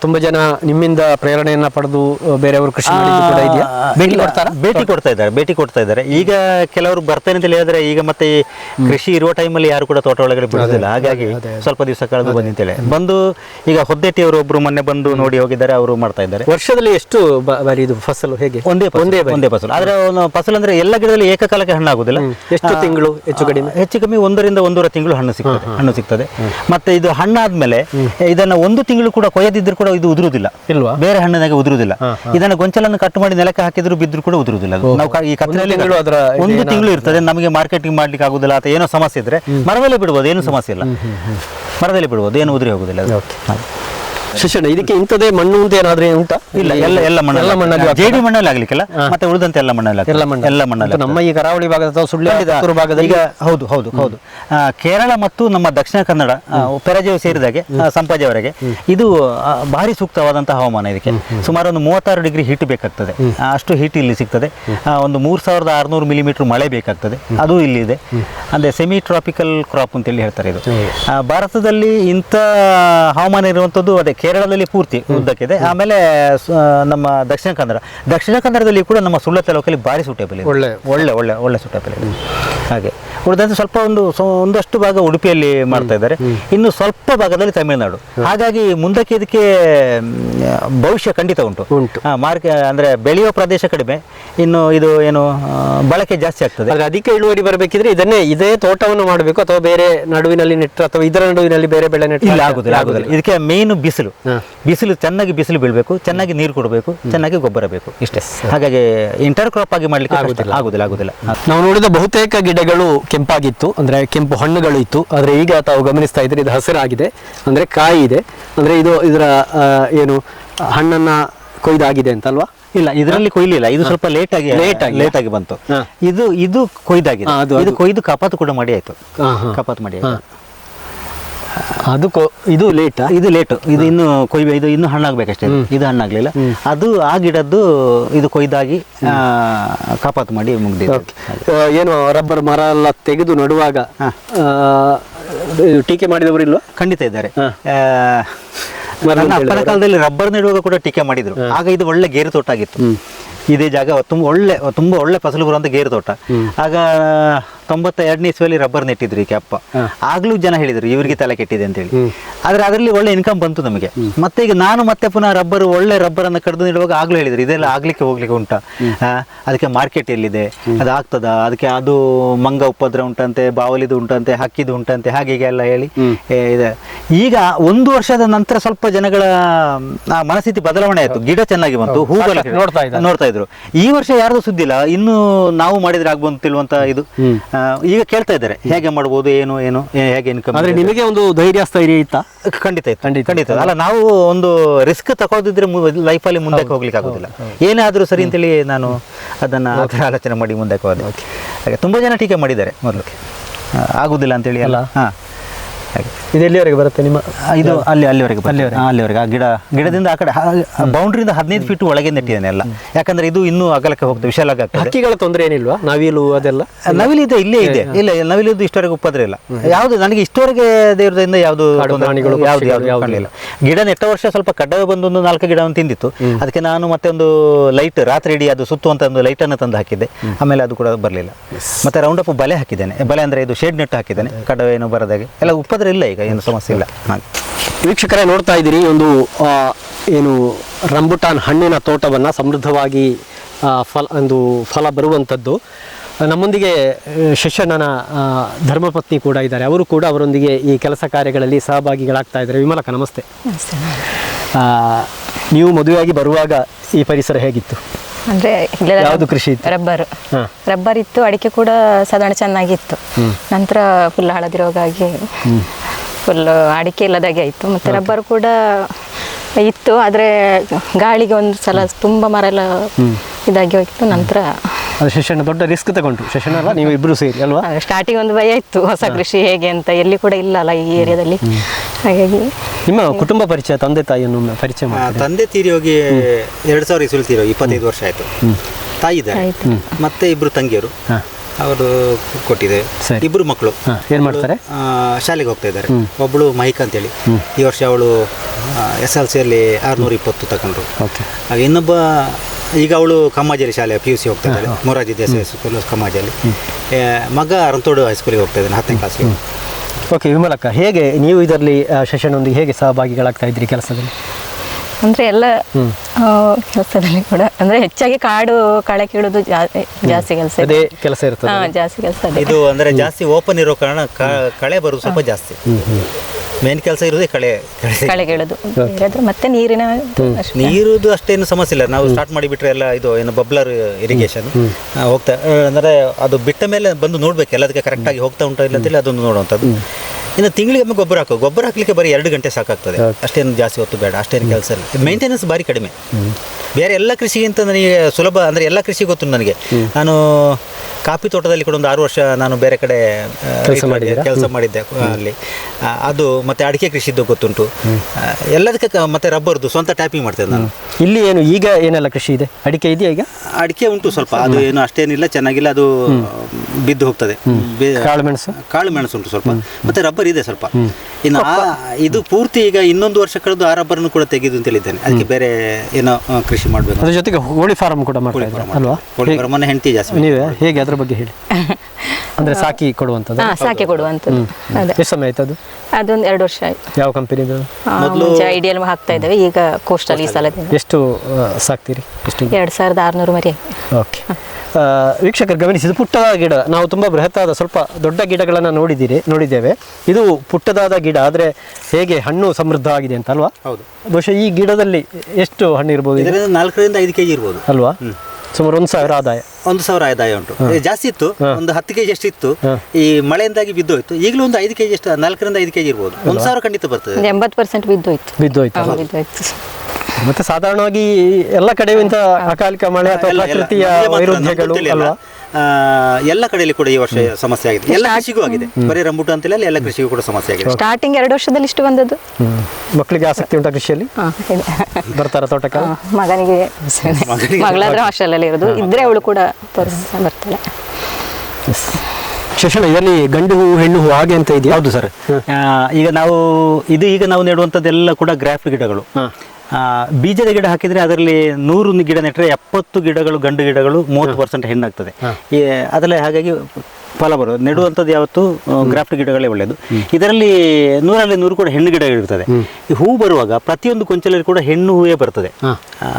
Speaker 1: ತುಂಬಾ ಜನ ನಿಮ್ಮಿಂದ ಪ್ರೇರಣೆಯನ್ನ ಪಡೆದು ಬೇರೆಯವರು ಕೃಷಿ ಮಾಡಿದ್ದು ಕೂಡ ಇದೆಯಾ? ಭೇಟಿ ಕೊಡ್ತಾರಾ?
Speaker 2: ಭೇಟಿ ಕೊಡ್ತಾ ಇದ್ದಾರೆ ಭೇಟಿ ಕೊಡ್ತಾ ಇದ್ದಾರೆ. ಈಗ ಕೆಲವರು ಬರ್ತೇನೆ ಅಂತ ಹೇಳಿದ್ರೆ ಈಗ ಮತ್ತೆ ಈ ಕೃಷಿ ಇರುವ ಟೈಮಲ್ಲಿ ಯಾರು ಕೂಡ ತೋಟ ಒಳಗಡೆ ಬಿಡೋದಿಲ್ಲ ಹಾಗಾಗಿ ಸ್ವಲ್ಪ ದಿವಸ ಕಳೆದು ಬಂದು ಅಂತೇಳಿ. ಬಂದು ಈಗ ಹೊದ್ದೆಟ್ಟಿ ಅವರು ಒಬ್ರು ಮೊನ್ನೆ ಬಂದು ನೋಡಿ ಹೋಗಿದ್ದಾರೆ ಅವರು ಮಾಡ್ತಾ ಇದ್ದಾರೆ.
Speaker 1: ವರ್ಷದಲ್ಲಿ ಎಷ್ಟು ಬಾರಿ ಇದು ಫಸಲು ಹೇಗೆ?
Speaker 2: ಒಂದೇ
Speaker 1: ಒಂದೇ
Speaker 2: ಒಂದೇ ಫಸಲು. ಆದ್ರೆ ಫಸಲು ಅಂದ್ರೆ ಎಲ್ಲ ಗಿಡದಲ್ಲಿ ಏಕಕಾಲಕ್ಕೆ ಹಣ್ಣಾಗುದಿಲ್ಲ.
Speaker 1: ಎಷ್ಟು ತಿಂಗಳು ಹೆಚ್ಚು ಕಡಿಮೆ?
Speaker 2: ಹೆಚ್ಚು ಕಮ್ಮಿ ಒಂದರಿಂದ ಒಂದೂವರೆ ತಿಂಗಳು ಹಣ್ಣು ಸಿಗ್ತದೆ ಹಣ್ಣು ಸಿಗ್ತದೆ. ಮತ್ತೆ ಇದು ಹಣ್ಣಾದ್ಮೇಲೆ ಇದನ್ನ ಒಂದು ತಿಂಗಳು ಕೂಡ ಕೊಯ್ಯದಿದ್ರು ಕೂಡ ಇದು ಉದುರುದಿಲ್ಲ.
Speaker 1: ಇಲ್ವಾ?
Speaker 2: ಬೇರೆ ಹಣ್ಣಿನಾಗೆ ಉದುರುದಿಲ್ಲ. ಇದನ್ನ ಗೊಂಚಲನ್ನು ಕಟ್ ಮಾಡಿ ನೆಲಕ್ಕೆ ಹಾಕಿದ್ರು ಬಿದ್ರು ಕೂಡ ಉದುರುದಿಲ್ಲ. ನಾವು ಈ ಕತ್ತಲೆಯಲ್ಲಿ
Speaker 1: ತಿಂಗಳು
Speaker 2: ಒಂದು ತಿಂಗಳು ಇರ್ತದೆ ನಮಗೆ ಮಾರ್ಕೆಟಿಂಗ್ ಮಾಡ್ಲಿಕ್ಕೆ ಆಗುದಿಲ್ಲ ಅಥವಾ ಏನೋ ಸಮಸ್ಯೆ ಇದ್ರೆ ಮರದಲ್ಲೇ ಬಿಡ್ಬೋದು ಏನು ಸಮಸ್ಯೆ ಇಲ್ಲ. ಮರದಲ್ಲಿ ಬಿಡ್ಬೋದು ಏನು ಉದುರಿ ಹೋಗುದಿಲ್ಲ.
Speaker 1: ಶಿಕ್ಷಣ ಇದಕ್ಕೆ ಇಂಥದೇ ಮಣ್ಣು ಅಂತ ಏನಾದ್ರೂ ಉಂಟಾ?
Speaker 2: ಇಲ್ಲ ಎಲ್ಲ ಎಲ್ಲ ಮಣ್ಣು
Speaker 1: ಎಲ್ಲ
Speaker 2: ಮಣ್ಣಲ್ಲಿ ಜೇಡಿ ಮಣ್ಣಲ್ಲಿ ಆಗ್ಲಿಕ್ಕಿಲ್ಲ ಮತ್ತೆ ಉಳಿದಂತೆ ಎಲ್ಲ ಮಣ್ಣಲ್ಲಿ
Speaker 1: ಎಲ್ಲ ಮಣ್ಣು
Speaker 2: ಎಲ್ಲ ಮಣ್ಣಲ್ಲಿ
Speaker 1: ನಮ್ಮ ಈ ಕರಾವಳಿ ಭಾಗದ ಅಥವಾ ಸುಳ್ಳು ಭಾಗದ
Speaker 2: ಈಗ ಹೌದು ಹೌದು ಹೌದು. ಕೇರಳ ಮತ್ತು ನಮ್ಮ ದಕ್ಷಿಣ ಕನ್ನಡ ಪೆರಜೆ ಸೇರಿದಾಗೆ ಸಂಪಾಜಿ ಸಂಪಾಜೆವರೆಗೆ ಇದು ಭಾರಿ ಸೂಕ್ತವಾದಂತಹ ಹವಾಮಾನ ಇದಕ್ಕೆ. ಸುಮಾರು ಒಂದು ಮೂವತ್ತಾರು ಡಿಗ್ರಿ ಹೀಟ್ ಬೇಕಾಗ್ತದೆ. ಅಷ್ಟು ಹೀಟ್ ಇಲ್ಲಿ ಸಿಗ್ತದೆ. ಒಂದು ಮೂರು ಸಾವಿರದ ಆರುನೂರು ಮಿಲಿಮೀಟರ್ ಮಳೆ ಬೇಕಾಗ್ತದೆ. ಅದು ಇಲ್ಲಿ ಇದೆ. ಅಂದ್ರೆ ಸೆಮಿ ಟ್ರಾಪಿಕಲ್ ಕ್ರಾಪ್ ಅಂತೇಳಿ ಹೇಳ್ತಾರೆ ಇದು. ಭಾರತದಲ್ಲಿ ಇಂಥ ಹವಾಮಾನ ಇರುವಂಥದ್ದು ಅದೇ ಕೇರಳದಲ್ಲಿ ಪೂರ್ತಿ ಉದ್ದಕ್ಕಿದೆ. ಆಮೇಲೆ ನಮ್ಮ ದಕ್ಷಿಣ ಕನ್ನಡ. ದಕ್ಷಿಣ ಕನ್ನಡದಲ್ಲಿ ಕೂಡ ನಮ್ಮ ಸುಳ್ಳ ತಾಲೂಕಲ್ಲಿ ಭಾರಿ ಸೂಟೇಬಲ್ ಇದೆ.
Speaker 1: ಒಳ್ಳೆ
Speaker 2: ಒಳ್ಳೆ. ಒಳ್ಳೆ ಒಳ್ಳೆ ಸೂಟೇಬಲ್ ಇದೆ. ಹಾಗೆ. ಉಳಿದಂತೆ ಸ್ವಲ್ಪ ಒಂದು ಒಂದಷ್ಟು ಭಾಗ ಉಡುಪಿಯಲ್ಲಿ ಮಾಡ್ತಾ ಇದ್ದಾರೆ. ಇನ್ನು ಸ್ವಲ್ಪ ಭಾಗದಲ್ಲಿ ತಮಿಳುನಾಡು. ಹಾಗಾಗಿ ಮುಂದಕ್ಕೆ ಇದಕ್ಕೆ ಭವಿಷ್ಯ ಖಂಡಿತ ಉಂಟು. ಮಾರ್ಕೆ ಅಂದ್ರೆ ಬೆಳೆಯುವ ಪ್ರದೇಶ ಕಡಿಮೆ. ಇನ್ನು ಇದು ಏನು ಬಳಕೆ ಜಾಸ್ತಿ ಆಗ್ತದೆ.
Speaker 1: ಅದಕ್ಕೆ ಅಧಿಕ ಇಳುವರಿ ಬರಬೇಕಿದ್ರೆ ಇದನ್ನೇ ಇದೇ ತೋಟವನ್ನು ಮಾಡಬೇಕು ಅಥವಾ ಬೇರೆ ನಡುವಿನಲ್ಲಿ ನೆಟ್ಟರೆ ಅಥವಾ ಇದರ ನಡುವಿನಲ್ಲಿ ಬೇರೆ ಬೆಳೆ ನೆಟ್ಟರೆ
Speaker 2: ಆಗುದಿಲ್ಲ ಆಗುದಿಲ್ಲ. ಇದಕ್ಕೆ ಮೇನ್ ಬಿಸಿಲು. ಬಿಸಿಲು ಚೆನ್ನಾಗಿ ಬಿಸಿಲು ಬೀಳಬೇಕು ಚೆನ್ನಾಗಿ ನೀರು ಕೊಡಬೇಕು ಚೆನ್ನಾಗಿ ಗೊಬ್ಬರ ಬೇಕು. ಇಷ್ಟೇ. ಹಾಗಾಗಿ ಇಂಟರ್ ಕ್ರಾಪ್ ಆಗಿ ಮಾಡ್ಲಿಕ್ಕೆ ಆಗುದಿಲ್ಲ. ಆಗುದಿಲ್ಲ ಆಗುದಿಲ್ಲ.
Speaker 1: ನಾವು ನೋಡಿದ ಬಹುತೇಕ ಗಿಡಗಳು ಕೆಂಪಾಗಿತ್ತು ಅಂದ್ರೆ ಕೆಂಪು ಹಣ್ಣುಗಳು ಇತ್ತು. ಆದ್ರೆ ಈಗ ತಾವು ಗಮನಿಸ್ತಾ ಇದ್ರೆ ಇದು ಹಸಿರಾಗಿದೆ ಅಂದ್ರೆ ಕಾಯಿ ಇದೆ. ಅಂದ್ರೆ ಇದು ಇದರ ಏನು ಹಣ್ಣನ್ನ ಕೊಯ್ದಾಗಿದೆ ಅಂತಲ್ವಾ?
Speaker 2: ಇಲ್ಲ ಇದರಲ್ಲಿ ಕೊಯ್ಲಿಲ್ಲ. ಇದು ಸ್ವಲ್ಪ ಲೇಟ್ ಆಗಿ
Speaker 1: ಲೇಟ್ ಆಗಿ.
Speaker 2: ಲೇಟ್ ಆಗಿ ಬಂತು. ಇದು ಇದು ಕೊಯ್ದಾಗಿದೆ. ಇದು ಕೊಯ್ದು ಕಪಾತು ಕೂಡ ಮಾಡಿ ಆಯ್ತು. ಕಪಾತು ಮಾಡಿ ಆಯ್ತು.
Speaker 1: ಅದು ಇದು ಲೇಟಾ?
Speaker 2: ಇದು ಲೇಟು. ಇದು ಇನ್ನು ಕೊಯ್ಬೇಕು ಇದು ಇನ್ನು ಹಣ್ಣಾಗಬೇಕಷ್ಟೇ. ಇದು. ಹಣ್ಣಾಗ್ಲಿಲ್ಲ. ಅದು ಆ ಗಿಡದ್ದು ಇದು ಕೊಯ್ದಾಗಿ ಕಪಾತು ಮಾಡಿ ಮುಗ್ದಿದೆ
Speaker 1: ಏನು ರಬ್ಬರ್ ಮರ ಎಲ್ಲ ತೆಗೆದು ನಡುವಾಗ ಟೀಕೆ ಮಾಡಿದವರು ಇಲ್ವಾ?
Speaker 2: ಖಂಡಿತ ಇದ್ದಾರೆ. ನನ್ನ ಅಪ್ಪನ ಕಾಲದಲ್ಲಿ ರಬ್ಬರ್ ನೆಡುವಾಗ ಕೂಡ ಟೀಕೆ ಮಾಡಿದ್ರು. ಆಗ ಇದು ಒಳ್ಳೆ ಗೇರು ತೋಟ ಆಗಿತ್ತು. ಇದೇ ಜಾಗ ತುಂಬಾ ಒಳ್ಳೆ ತುಂಬಾ ಒಳ್ಳೆ ಫಸಲು ಬರುವಂತ ಗೇರು ತೋಟ. ಆಗ ತೊಂಬತ್ತ ಎರಡನೇ ಇಸ್ವಿಯಲ್ಲಿ ರಬ್ಬರ್ ನೆಟ್ಟಿದ್ರು ಕೆಪ್ಪ ಅಪ್ಪ ಆಗ್ಲೂ ಜನ ಹೇಳಿದ್ರು ಇವರಿಗೆ ತಲೆ ಕೆಟ್ಟಿದೆ ಅಂತ ಹೇಳಿ ಆದ್ರೆ ಅದರಲ್ಲಿ ಒಳ್ಳೆ ಇನ್ಕಮ್ ಬಂತು ನಮಗೆ. ಮತ್ತೆ ಈಗ ನಾನು ಮತ್ತೆ ಪುನಃ ರಬ್ಬರ್ ಒಳ್ಳೆ ರಬ್ಬರ್ ಅನ್ನ ಕಡಿದು ನೀಡುವಾಗ ಆಗ್ಲೂ ಹೇಳಿದ್ರು ಇದೆಲ್ಲ ಆಗ್ಲಿಕ್ಕೆ ಹೋಗ್ಲಿಕ್ಕೆ ಉಂಟಾ? ಅದಕ್ಕೆ ಮಾರ್ಕೆಟ್ ಎಲ್ಲಿದೆ? ಅದು ಆಗ್ತದ? ಅದಕ್ಕೆ ಅದು ಮಂಗ ಉಪದ್ರ ಉಂಟಂತೆ ಬಾವಲಿದು ಉಂಟಂತೆ ಹಕ್ಕಿದು ಉಂಟಂತೆ ಹಾಗೆ ಹೀಗೆ ಎಲ್ಲ ಹೇಳಿ ಇದೆ. ಈಗ ಒಂದು ವರ್ಷದ ನಂತರ ಸ್ವಲ್ಪ ಜನಗಳ ಮನಸ್ಥಿತಿ ಬದಲಾವಣೆ ಆಯ್ತು. ಗಿಡ ಚೆನ್ನಾಗಿ ಬಂತು ಹೂ
Speaker 1: ಸಾಕಷ್ಟು
Speaker 2: ಬರ್ಲಿಕ್ಕೆ-
Speaker 1: ನೋಡ್ತಾ
Speaker 2: ಇದ್ರು. ಈ ವರ್ಷ ಯಾರ್ದು ಸುದ್ದಿಲ್ಲ? ಇನ್ನು ನಾವು ಮಾಡಿದ್ರೆ ಆಗ್ಬಂತಿಲ್ವಂತ ಇದು. ಈಗ ಕೇಳ್ತಾ ಇದ್ದಾರೆ. ಹೇಗೆ ಮಾಡ್ಬೋದು ಏನು ಏನು ಹೇಗೆ ಇನ್ಕಮ್
Speaker 1: ಆದ್ರೆ ನಿಮಗೆ ಒಂದು ಧೈರ್ಯ ಸ್ಥೈರ್ಯ ಇತ್ತಾ?
Speaker 2: ಖಂಡಿತ ಇತ್ತು.
Speaker 1: ಖಂಡಿತ.
Speaker 2: ಖಂಡಿತ ಅಲ್ಲ ನಾವು ಒಂದು ರಿಸ್ಕ್ ತಗೋದಿದ್ರೆ ಲೈಫಲ್ಲಿ ಮುಂದಕ್ಕೆ ಹೋಗ್ಲಿಕ್ಕೆ ಆಗೋದಿಲ್ಲ. ಏನೇ ಆದ್ರೂ ಸರಿ ಅಂತೇಳಿ ನಾನು ಅದನ್ನ ಆ ಥರ ಆಲೋಚನೆ ಮಾಡಿ ಮುಂದಕ್ಕೆ ಹೋದೆ. ಹಾಗೆ ತುಂಬಾ ಜನ ಟೀಕೆ ಮಾಡಿದ್ದಾರೆ. ಮೊದಲು ಆಗೋದಿಲ್ಲ ಆಗುದಿಲ್ಲ ಅಂತೇಳಿ ಅಲ್ಲ. ಹಾ. ಹಾಗೆ.
Speaker 1: ಇದು ಎಲ್ಲಿವರೆಗೆ ಬರುತ್ತೆ ನಿಮ್ಮ
Speaker 2: ಇದು ಅಲ್ಲಿ ಅಲ್ಲಿವರೆಗೆ ಅಲ್ಲಿವರೆಗೆ. ಆ, ಅಲ್ಲಿವರೆಗೆ. ಆ ಗಿಡ ಗಿಡದಿಂದ ಆ ಕಡೆ ಬೌಂಡ್ರಿಯಿಂದ ಹದಿನೈದು ಫೀಟ್ ಒಳಗೆ ನೆಟ್ಟಿದ್ದೇನೆ ಎಲ್ಲ. ಯಾಕಂದ್ರೆ ಇದು ಇನ್ನೂ ಅಗಲಕ್ಕೆ ಹೋಗ್ತದೆ ವಿಶಾಲ
Speaker 1: ಹಕ್ಕಿಗಳ ತೊಂದರೆ ಏನಿಲ್ವಾ? ನವಿಲು ಅದೆಲ್ಲ?
Speaker 2: ನವಿಲು ಇದೆ ಇಲ್ಲೇ ಇದೆ. ಇಲ್ಲ ನವಿಲು ನವಿಲಿದ್ದು ಇಷ್ಟವರೆಗೆ ಉಪದ್ರ ಇಲ್ಲ. ಯಾವುದು ನನಗೆ ಇಷ್ಟವರೆಗೆ ದೇವರದಿಂದ ಯಾವುದು ಯಾವುದು ಯಾವುದು ಕಾಣಲಿಲ್ಲ. ಗಿಡ ನೆಟ್ಟ ವರ್ಷ ಸ್ವಲ್ಪ ಕಡ್ಡಾಯ ಬಂದು ಒಂದು ನಾಲ್ಕು ಗಿಡವನ್ನು ತಿಂದಿತ್ತು. ಅದಕ್ಕೆ ನಾನು ಮತ್ತೆ ಒಂದು ಲೈಟ್ ರಾತ್ರಿ ಇಡೀ ಅದು ಸುತ್ತುವಂತ ಒಂದು ಲೈಟ್ ಅನ್ನು ತಂದು ಹಾಕಿದ್ದೆ. ಆಮೇಲೆ ಅದು ಕೂಡ ಬರಲಿಲ್ಲ. ಮತ್ತೆ ರೌಂಡ್ ಅಪ್ ಬಲೆ ಹಾಕಿದ್ದೇನೆ. ಬಲೆ ಅಂದ್ರೆ ಇದು ಶೇಡ್ ನೆಟ್ ಹಾಕಿದ್ದೇನೆ ಕಡ್ಡಾಯ ಏನು ಬರದಾಗೆ ಎಲ್ಲ ಉಪದ್ರ ಇಲ್ಲ ಈಗ ಏನು ಸಮಸ್ಯೆ ಇಲ್ಲ. ಹಾಗೆ
Speaker 1: ವೀಕ್ಷಕರೇ ನೋಡ್ತಾ ಇದ್ದೀರಿ ಒಂದು ಆ, ಏನು ರಂಬುಟಾನ್ ಹಣ್ಣಿನ ತೋಟವನ್ನು ಸಮೃದ್ಧವಾಗಿ ಆ, ಫಲ ಒಂದು ಫಲ ಬರುವಂಥದ್ದು ನಮ್ಮೊಂದಿಗೆ ಆ, ಆ, ಧರ್ಮಪತ್ನಿ ಕೂಡ ಇದ್ದಾರೆ. ಅವರು ಕೂಡ ಅವರೊಂದಿಗೆ ಈ ಕೆಲಸ ಕಾರ್ಯಗಳಲ್ಲಿ ಸಹಭಾಗಿಗಳಾಗ್ತಾ ಇದ್ದಾರೆ. ವಿಮಲಕ ನಮಸ್ತೆ. ಆ, ನೀವು ಮದುವೆಯಾಗಿ ಬರುವಾಗ ಈ ಪರಿಸರ ಹೇಗಿತ್ತು?
Speaker 3: ಅಂದ್ರೆ
Speaker 1: ಯಾವ್ದು ಕೃಷಿ
Speaker 3: ರಬ್ಬರ್. ರಬ್ಬರ್ ಇತ್ತು ಅಡಿಕೆ ಕೂಡ ಸಾಧಾರಣ ಚೆನ್ನಾಗಿತ್ತು. ನಂತರ ಫುಲ್ ಹಳದಿ ರೋಗ ಆಗಿ ಫುಲ್ ಅಡಿಕೆ ಇಲ್ಲದಾಗೆ ಆಯಿತು. ಮತ್ತೆ ರಬ್ಬರ್ ಕೂಡ ಇತ್ತು ಆದರೆ ಗಾಳಿಗೆ ಒಂದು ಸಲ ತುಂಬ ಮರ ಎಲ್ಲ ಇದಾಗಿ ಹೋಯ್ತು. ನಂತರ
Speaker 1: ಶಶಣ್ಣ ದೊಡ್ಡ ರಿಸ್ಕ್ ತಗೊಂಡ್ರು. ಶಶಣ್ಣ ಅಲ್ಲ ನೀವು ಇಬ್ಬರು ಸೇರಿ ಅಲ್ವಾ?
Speaker 3: ಸ್ಟಾರ್ಟಿಂಗ್ ಒಂದು ಭಯ ಇತ್ತು. ಹೊಸ ಕೃಷಿ ಹೇಗೆ ಅಂತ ಎಲ್ಲಿ ಕೂಡ ಇಲ್ಲ ಅಲ್ಲ ಈ ಏರಿಯಾದಲ್ಲಿ ಹಾಗಾಗಿ
Speaker 1: ನಿಮ್ಮ ಕುಟುಂಬ ಪರಿಚಯ ತಂದೆ ತಾಯಿಯನ್ನು ಪರಿಚಯ ಮಾಡಿ
Speaker 2: ತಂದೆ ತೀರಿ ಹೋಗಿ ಎರಡು ಸಾವಿರ ಇಸಲು ತೀರಿ ಹೋಗಿ ಇಪ್ಪತ್ತೈದು ವರ್ಷ ಆಯಿತು. ತಾಯಿ ಇದ್ದಾರೆ. ಮತ್ತೆ ಇಬ್ರು ತಂಗಿಯರು. ಅವರು ಕೊಟ್ಟಿದೆ. ಇಬ್ರು ಮಕ್ಕಳು.
Speaker 1: ಏನು ಮಾಡ್ತಾರೆ?
Speaker 2: ಶಾಲೆಗೆ ಹೋಗ್ತಾ ಇದ್ದಾರೆ. ಒಬ್ಬಳು ಮೈಕ್ ಅಂತೇಳಿ. ಈ ವರ್ಷ ಅವಳು ಎಸ್ ಎಲ್ ಸಿಯಲ್ಲಿ ಆರುನೂರ ಇಪ್ಪತ್ತು ತಗೊಂಡ್ರು. ಇನ್ನೊಬ್ಬ ಈಗ ಅವಳು ಕಮ್ಮಾಜಲ್ಲಿ ಶಾಲೆ ಪಿ ಯು ಸಿ ಹೋಗ್ತಾ ಇದ್ದಾಳೆ ಮೊರಾರ್ಜಿ ದೇಸಾಯಿ ಸ್ಕೂಲ್ ಕಮ್ಮಾಜಲ್ಲಿ ಮಗ ಅರಂತೋಡು ಹೈಸ್ಕೂಲಿಗೆ ಹೋಗ್ತಾ ಇದ್ದಾನೆ ಹತ್ತನೇ ಕ್ಲಾಸ್ಗೆ
Speaker 1: ಓಕೆ ವಿಮಲಕ್ಕ ಹೇಗೆ ನೀವು ಇದರಲ್ಲಿ ಸೆಷನ್ನೊಂದಿಗೆ ಹೇಗೆ ಸಹಭಾಗಿಗಳಾಗ್ತಾ ಇದ್ರಿ ಕೆಲಸದಲ್ಲಿ?
Speaker 3: ಅಂದ್ರೆ ಎಲ್ಲ ಕೆಲಸದಲ್ಲಿ ಕೂಡ ಅಂದ್ರೆ ಹೆಚ್ಚಾಗಿ ಕಾಡು ಕಳೆ ಕೀಳುದು ಜಾಸ್ತಿ ಕೆಲಸ
Speaker 1: ಅದೇ ಕೆಲಸ
Speaker 3: ಇರುತ್ತೆ ಜಾಸ್ತಿ ಕೆಲಸ
Speaker 2: ಇದು. ಅಂದ್ರೆ ಜಾಸ್ತಿ ಓಪನ್ ಇರೋ ಕಾರಣ ಕ- ಕಳೆ ಬರೋದು ಸ್ವಲ್ಪ ಜಾಸ್ತಿ. ಮೇನ್ ಕೆಲಸ ಇರೋದೇ ಕಳೆ ಕಳೆ.
Speaker 3: ಮತ್ತೆ ನೀರಿನ ಅಷ್ಟೇ.
Speaker 2: ನೀರುದು ಅಷ್ಟೇನು ಸಮಸ್ಯೆ ಇಲ್ಲ. ನಾವು ಸ್ಟಾರ್ಟ್ ಮಾಡಿಬಿಟ್ರೆ ಎಲ್ಲ ಇದು ಏನು ಬಬ್ಲರ್ ಇರಿಗೇಷನ್ ಹೋಗ್ತಾ ಅಂದರೆ ಅಂದ್ರೆ ಅದು ಬಿಟ್ಟ ಮೇಲೆ ಬಂದು ನೋಡ್ಬೇಕು. ಎಲ್ಲದಕ್ಕೆ ಕರೆಕ್ಟಾಗಿ ಹೋಗ್ತಾ ಉಂಟಾ ಇಲ್ಲ ಅಂತೇಳಿ ಅದೊಂದು ನೋಡುವಂಥದ್ದು. ಇನ್ನು ತಿಂಗಳಿಗೆ ಒಮ್ಮೆ ಗೊಬ್ಬರ ಹಾಕು ಗೊಬ್ಬರ ಹಾಕ್ಲಿಕ್ಕೆ ಬರೀ ಎರಡು ಗಂಟೆ ಸಾಕಾಗ್ತದೆ. ಅಷ್ಟೇನು ಜಾಸ್ತಿ ಹೊತ್ತು ಬೇಡ. ಅಷ್ಟೇನು ಕೆಲಸ ಇಲ್ಲ. ಮೇಂಟೆನೆನ್ಸ್ ಭಾರಿ ಕಡಿಮೆ. ಬೇರೆ ಎಲ್ಲ ಕೃಷಿಗಿಂತ ನನಗೆ ಸುಲಭ ಅಂದರೆ ಎಲ್ಲ ಕೃಷಿ ಗೊತ್ತು ನನಗೆ. ನಾನು ಕಾಫಿ ತೋಟದಲ್ಲಿ ಕೂಡ ಒಂದು ಆರು ವರ್ಷ ನಾನು ಬೇರೆ ಕಡೆ
Speaker 1: ಕೆಲಸ ಮಾಡಿದ್ದೆ
Speaker 2: ಕೆಲಸ ಮಾಡಿದ್ದೆ ಅಲ್ಲಿ. ಅದು ಮತ್ತೆ ಅಡಿಕೆ ಕೃಷಿದ್ದು ಗೊತ್ತುಂಟು. ಎಲ್ಲದಕ್ಕೆ ಮತ್ತೆ ರಬ್ಬರ್ದು ಸ್ವಂತ ಟ್ಯಾಪಿಂಗ್ ಮಾಡ್ತೇನೆ ನಾನು.
Speaker 1: ಇಲ್ಲಿ ಏನು ಈಗ ಏನೆಲ್ಲ ಕೃಷಿ ಇದೆ? ಅಡಿಕೆ ಇದೆಯಾ ಈಗ?
Speaker 2: ಅಡಿಕೆ ಉಂಟು ಸ್ವಲ್ಪ ಅದು ಏನು ಅಷ್ಟೇನಿಲ್ಲ ಚೆನ್ನಾಗಿಲ್ಲ ಅದು ಬಿದ್ದು ಹೋಗ್ತದೆ.
Speaker 1: ಕಾಳು ಮೆಣಸು?
Speaker 2: ಕಾಳು ಮೆಣಸು ಉಂಟು ಸ್ವಲ್ಪ. ಮತ್ತೆ ರಬ್ಬರ್ ಇದೆ ಸ್ವಲ್ಪ. ಇನ್ನು ಇದು ಪೂರ್ತಿ ಈಗ ಇನ್ನೊಂದು ವರ್ಷ ಕಳೆದು ಆ ರಬ್ಬರ್ನು ಕೂಡ ತೆಗೆದು ಅಂತ ಹೇಳಿದ್ದೇನೆ. ಅದಕ್ಕೆ ಬೇರೆ ಏನೋ ಕೃಷಿ ಮಾಡಬೇಕು
Speaker 1: ಅದ್ರ ಜೊತೆಗೆ ಹೋಳಿ ಫಾರ್ಮ್ ಕೂಡ ಮಾಡ್ತಾ ಇದ್ದಾರೆ ಅಲ್ವಾ?
Speaker 2: ಮನೆ ಹೆಂಡತಿ ಜಾಸ್ತಿ
Speaker 1: ನೀವೇ? ಹೇಗೆ? ಅದ್ರ ಬಗ್ಗೆ ಹೇಳಿ. ಅಂದ್ರೆ ಸಾಕಿ ಕೊಡುವಂಥದ್ದು?
Speaker 3: ಹಾ ಸಾಕಿ ಕೊಡುವಂತದ್ದು ಅದೇ.
Speaker 1: ಎಷ್ಟು ಸಮಯ ಆಯ್ತು ಅದು?
Speaker 3: ಅದೊಂದು ಎರಡು ವರ್ಷ ಆಯ್ತು.
Speaker 1: ಯಾವ ಕಂಪನಿದು
Speaker 3: ಆ, ಮುಂಚೆ ಐಡಿಯಲ್ ಹಾಕ್ತಾ ಇದ್ದೇವೆ ಈಗ ಕೋಸ್ಟಲ್ ಈ ಸಲ
Speaker 1: ಎಷ್ಟು ಆ, ಸಾಕ್ತೀರಿ? ಎಷ್ಟು
Speaker 3: ಎರಡು ಸಾವಿರದ ಆರುನೂರು ಮರಿ
Speaker 1: ಓಕೆ. ಆ, ವೀಕ್ಷಕರು ಗಮನಿಸಿದ ಪುಟ್ಟದಾದ ಗಿಡ ನಾವು ತುಂಬ ಬೃಹತ್ತಾದ ಸ್ವಲ್ಪ ದೊಡ್ಡ ಗಿಡಗಳನ್ನು ನೋಡಿದ್ದೀರಿ ನೋಡಿದ್ದೇವೆ. ಇದು ಪುಟ್ಟದಾದ ಗಿಡ ಆದರೆ ಹೇಗೆ ಹಣ್ಣು ಸಮೃದ್ಧ ಆಗಿದೆ ಅಂತ ಅಲ್ವಾ?
Speaker 2: ಹೌದು.
Speaker 1: ಬಹುಶಃ ಈ ಗಿಡದಲ್ಲಿ ಎಷ್ಟು ಹಣ್ಣು ಇರ್ಬೋದು? ಇದು?
Speaker 2: ಇದರಿಂದ ನಾಲ್ಕರಿಂದ ಐದು ಕೆಜಿ ಇರ್ಬೋದು.
Speaker 1: ಅಲ್ವಾ? ಸುಮಾರು ಒಂದು ಸಾವಿರ ಆದಾಯ.
Speaker 2: ಒಂದು ಸಾವಿರ ಆದಾಯ ಉಂಟು. ಇದು ಜಾಸ್ತಿ ಇತ್ತು. ಒಂದು ಹತ್ತು ಕೆಜಿ ಅಷ್ಟು ಇತ್ತು. ಈ ಮಳೆಯಿಂದಾಗಿ ಬಿದ್ದೋಯ್ತು. ಈಗಲೂ ಒಂದು ಐದು ಕೆಜಿ ಅಷ್ಟು ನಾಲ್ಕರಿಂದ ಐದು ಕೆಜಿ ಇರ್ಬೋದು. ಒಂದು ಸಾವಿರ ಖಂಡಿತ ಬರ್ತದೆ.
Speaker 3: ಎಂಬತ್ತು ಪರ್ಸೆಂಟ್ ಬಿದ್ದೋಯ್ತು.
Speaker 1: ಬಿದ್ದೋಯ್ತು?
Speaker 3: ಬಿದ್ದೋಯ್ತು.
Speaker 1: ಮತ್ತೆ ಸಾಧಾರಣವಾಗಿ ಎಲ್ಲ ಕಡೆಯಿಂದ ಅಕಾಲಿಕ ಮಳೆ ಅಥವಾ. ಪ್ರಕೃತಿಯ ವೈರುಧ್ಯಗಳು ಅಲ್ವಾ?
Speaker 2: ಎಲ್ಲ ಕಡೆಯಲ್ಲಿ ಕೂಡ ಈ ವರ್ಷ ಸಮಸ್ಯೆ ಆಗಿದೆ. ಎಲ್ಲ ಕೃಷಿಗೂ ಆಗಿದೆ. ಬರೀ ರಂಬುಟ ಅಂತಿಲ್ಲ ಇಲ್ಲ ಎಲ್ಲ ಕೃಷಿಗೂ ಕೂಡ ಸಮಸ್ಯೆ ಆಗಿದೆ.
Speaker 3: ಸ್ಟಾರ್ಟಿಂಗ್ ಎರಡು ವರ್ಷದಲ್ಲಿ ಇಷ್ಟು ಬಂದದ್ದು.
Speaker 1: ಮಕ್ಕಳಿಗೆ ಆಸಕ್ತಿ ಉಂಟಾ ಕೃಷಿಯಲ್ಲಿ. ಬರ್ತಾರ ತೋಟಕ್ಕೆ?
Speaker 3: ಹಾ, ಮಗನಿಗೆ ಮಗಳಾದ್ರೆ ಹಾಸ್ಟೆಲಲ್ಲಿ ಇರೋದು. ಇದ್ರೆ ಅವಳು ಕೂಡ ಬರ್ತಾಳೆ.
Speaker 1: ಶಿಕ್ಷಣ ಇದರಲ್ಲಿ ಗಂಡು ಹೂವು ಹೆಣ್ಣು ಹೂವು ಹಾಗೆ ಅಂತ ಇದೆಯಾ
Speaker 2: ಹೌದು ಸರ್? ಈಗ ನಾವು ಇದು ಈಗ ನಾವು ನೆಡುವಂಥದ್ದೆಲ್ಲ ಕೂಡ ಗ್ರಾಫ್ ಗಿಡಗಳು. ಬೀಜದ ಗಿಡ ಹಾಕಿದ್ರೆ ಅದರಲ್ಲಿ ನೂರು ಗಿಡ ನೆಟ್ಟರೆ ಎಪ್ಪತ್ತು ಗಿಡಗಳು ಗಂಡು ಗಿಡಗಳು ಮೂವತ್ತು ಪರ್ಸೆಂಟ್ ಹೆಣ್ಣಾಗ್ತದೆ ಈ ಅದರಲ್ಲಿ ಹಾಗಾಗಿ ಫಲ ಬರೋದು ನೆಡುವಂಥದ್ದು ಯಾವತ್ತು ಗ್ರಾಫ್ಟ್ ಗಿಡಗಳೇ ಒಳ್ಳೆಯದು ಇದರಲ್ಲಿ ನೂರಲ್ಲಿ ನೂರು ಕೂಡ ಹೆಣ್ಣು ಗಿಡ ಇರ್ತದೆ. ಈ ಹೂ ಬರುವಾಗ ಪ್ರತಿಯೊಂದು ಕೊಂಚಲಲ್ಲಿ ಕೂಡ ಹೆಣ್ಣು ಹೂವೇ ಬರ್ತದೆ.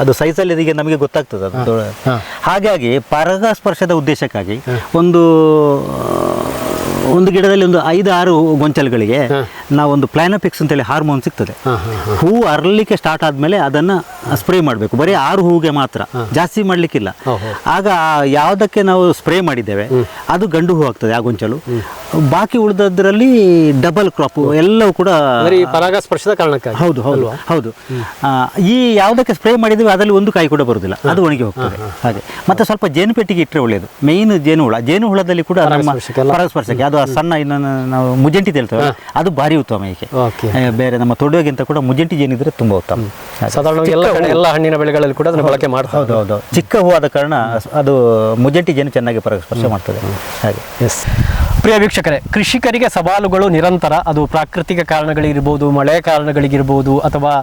Speaker 2: ಅದು ಸೈಜಲ್ಲಿ ಇದೀಗ ನಮಗೆ ಗೊತ್ತಾಗ್ತದೆ ಅದು. ಹಾಗಾಗಿ ಪರಾಗಸ್ಪರ್ಶದ ಉದ್ದೇಶಕ್ಕಾಗಿ ಒಂದು ಒಂದು ಗಿಡದಲ್ಲಿ ಒಂದು ಐದು ಆರು ಗೊಂಚಲುಗಳಿಗೆ ನಾವೊಂದು ಪ್ಲಾನಪಿಕ್ಸ್ ಅಂತೇಳಿ ಹಾರ್ಮೋನ್ ಸಿಗ್ತದೆ. ಹೂ ಅರಲಿಕ್ಕೆ ಸ್ಟಾರ್ಟ್ ಆದಮೇಲೆ ಅದನ್ನು ಸ್ಪ್ರೇ ಮಾಡಬೇಕು. ಬರೀ ಆರು ಹೂವಿಗೆ ಮಾತ್ರ. ಜಾಸ್ತಿ ಮಾಡಲಿಕ್ಕಿಲ್ಲ. ಆಗ ಯಾವುದಕ್ಕೆ ನಾವು ಸ್ಪ್ರೇ ಮಾಡಿದ್ದೇವೆ ಅದು ಗಂಡು ಹೂ ಆಗ್ತದೆ ಆ ಗೊಂಚಲು ಬಾಕಿ ಉಳಿದದ್ರಲ್ಲಿ ಡಬಲ್ ಕ್ರಾಪ್ ಎಲ್ಲವೂ ಕೂಡ
Speaker 1: ಪರಾಗಸ್ಪರ್ಶದ ಕಾರಣಕ್ಕೆ
Speaker 2: ಹೌದು ಹೌದು ಹೌದು. ಈ ಯಾವುದಕ್ಕೆ ಸ್ಪ್ರೇ ಮಾಡಿದ್ವಿ ಅದರಲ್ಲಿ ಒಂದು ಕಾಯಿ ಕೂಡ ಬರುವುದಿಲ್ಲ ಅದು ಒಣಗಿ ಹೋಗ್ತದೆ. ಹಾಗೆ. ಮತ್ತೆ ಸ್ವಲ್ಪ ಜೇನು ಪೆಟ್ಟಿಗೆ ಇಟ್ಟರೆ ಒಳ್ಳೆಯದು ಮೇಯ್ನ್ ಜೇನು ಹುಳ. ಜೇನು ಹುಳದಲ್ಲಿ ಕೂಡ ನಮ್ಮ? ಪರಾಗಸ್ಪರ್ಶಕ್ಕೆ ಅದು ಸಣ್ಣ ಇನ್ನೊಂದು ನಾವು ಮುಜಂಟಿ ತೇಳ್ತೇವೆ ಅದು ಭಾರಿ ಉತ್ತಮ ಈಕೆ ಬೇರೆ ನಮ್ಮ ತೊಡುವಾಗಿಂತ ಕೂಡ ಮುಜಂಟಿ ಜೇನು ಇದ್ರೆ ತುಂಬಾ ಉತ್ತಮ. ಹಾಗೆ.
Speaker 1: ಸಾಧಾರಣವಾಗಿ ಎಲ್ಲ ಹಣ್ಣಿನ ಬೆಳೆಗಳಲ್ಲಿ ಕೂಡ ಅದನ್ನು ಬಳಕೆ
Speaker 2: ಹೌದು ಹೌದು ಚಿಕ್ಕ ಹೂ ಆದ ಕಾರಣ ಅದು ಮುಜಂಟಿ ಜೇನು ಚೆನ್ನಾಗಿ ಪರಾಗಸ್ಪರ್ಶ ಮಾಡ್ತದೆ. ಹಾಗೆ.
Speaker 1: ಎಸ್ ಪ್ರಿಯ ವೀಕ್ಷಕರೇ ಕೃಷಿಕರಿಗೆ ಸವಾಲುಗಳು ನಿರಂತರ ಅದು ಪ್ರಾಕೃತಿಕ ಕಾರಣಗಳಿಗಿರ್ಬೋದು ಮಳೆ ಕಾರಣಗಳಿಗಿರ್ಬೋದು ಅಥವಾ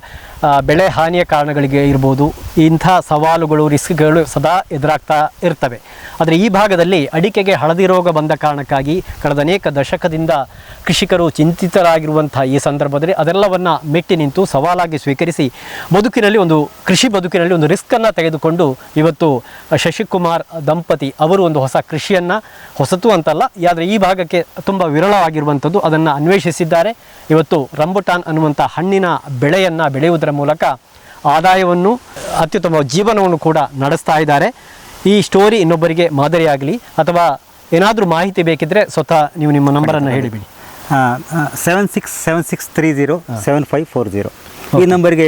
Speaker 1: ಬೆಳೆ ಹಾನಿಯ ಕಾರಣಗಳಿಗೆ ಇರ್ಬೋದು. ಇಂಥ ಸವಾಲುಗಳು, ರಿಸ್ಕ್ಗಳು ಸದಾ ಎದುರಾಗ್ತಾ ಇರ್ತವೆ. ಆದರೆ ಈ ಭಾಗದಲ್ಲಿ ಅಡಿಕೆಗೆ ಹಳದಿ ರೋಗ ಬಂದ ಕಾರಣಕ್ಕಾಗಿ ಕಳೆದ ಅನೇಕ ದಶಕದಿಂದ ಕೃಷಿಕರು ಚಿಂತಿತರಾಗಿರುವಂಥ ಈ ಸಂದರ್ಭದಲ್ಲಿ ಅದೆಲ್ಲವನ್ನು ಮೆಟ್ಟಿ ನಿಂತು ಸವಾಲಾಗಿ ಸ್ವೀಕರಿಸಿ ಬದುಕಿನಲ್ಲಿ ಒಂದು ಕೃಷಿ ಬದುಕಿನಲ್ಲಿ ಒಂದು ರಿಸ್ಕನ್ನು ತೆಗೆದುಕೊಂಡು ಇವತ್ತು ಶಶಿಕುಮಾರ್ ದಂಪತಿ ಅವರು ಒಂದು ಹೊಸ ಕೃಷಿಯನ್ನು ಹೊಸತು ಅಂತಲ್ಲ, ಆದರೆ ಈ ಭಾಗಕ್ಕೆ ತುಂಬ ವಿರಳವಾಗಿರುವಂಥದ್ದು ಅದನ್ನು ಅನ್ವೇಷಿಸಿದ್ದಾರೆ. ಇವತ್ತು ರಂಬುಟಾನ್ ಅನ್ನುವಂಥ ಹಣ್ಣಿನ ಬೆಳೆಯನ್ನು ಬೆಳೆಯುವುದರ ಮೂಲಕ ಆದಾಯವನ್ನು ಅತ್ಯುತ್ತಮ ಜೀವನವನ್ನು ಕೂಡ ನಡೆಸ್ತಾ ಇದ್ದಾರೆ. ಈ ಸ್ಟೋರಿ ಇನ್ನೊಬ್ಬರಿಗೆ ಮಾದರಿಯಾಗಲಿ ಅಥವಾ ಏನಾದರೂ ಮಾಹಿತಿ ಬೇಕಿದ್ರೆ ಸ್ವತಃ ನೀವು ನಿಮ್ಮ ನಂಬರನ್ನು ಹೇಳಿಬಿಡಿ
Speaker 2: seven six seven six three zero seven five four zero ಈ ನಂಬರ್ಗೆ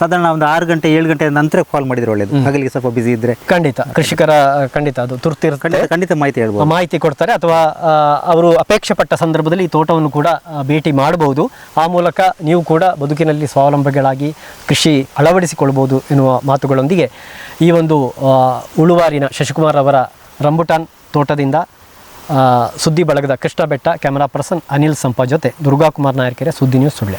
Speaker 2: ಸಾಧಾರಣ ಒಂದು ಆರು ಗಂಟೆ ಏಳು ಗಂಟೆ ನಂತರ ಕಾಲ್ ಮಾಡಿದ್ರೆ ಒಳ್ಳೇದು. ಹಗಲಿಗೆ ಸ್ವಲ್ಪ ಬಿಸಿ ಇದ್ರೆ.
Speaker 1: ಖಂಡಿತ. ಕೃಷಿಕರ ಖಂಡಿತ ಅದು ತುರ್ತಿರ
Speaker 2: ಖಂಡಿತ ಖಂಡಿತ ಮಾಹಿತಿ ಹೇಳ್ಬೋದು.
Speaker 1: ಮಾಹಿತಿ ಕೊಡ್ತಾರೆ ಅಥವಾ ಅವರು ಅಪೇಕ್ಷೆ ಪಟ್ಟ ಸಂದರ್ಭದಲ್ಲಿ ಈ ತೋಟವನ್ನು ಕೂಡ ಭೇಟಿ ಮಾಡಬಹುದು. ಆ ಮೂಲಕ ನೀವು ಕೂಡ ಬದುಕಿನಲ್ಲಿ ಸ್ವಾವಲಂಬಿಗಳಾಗಿ ಕೃಷಿ ಅಳವಡಿಸಿಕೊಳ್ಬೋದು ಎನ್ನುವ ಮಾತುಗಳೊಂದಿಗೆ ಈ ಒಂದು ಉಳುವಾರಿನ ಶಶಿಕುಮಾರ್ ಅವರ ರಂಬುಟಾನ್ ತೋಟದಿಂದ ಸುದ್ದಿ ಬಳಗದ ಕೃಷ್ಣ ಬೆಟ್ಟ ಕ್ಯಾಮರಾ ಪರ್ಸನ್ ಅನಿಲ್ ಸಂಪ ಜೊತೆ ದುರ್ಗಾಕುಮಾರ್ ನಾಯರ್ಕೆರೆ ಸುದ್ದಿ ನ್ಯೂಸ್ ಸುಳ್ಳೆ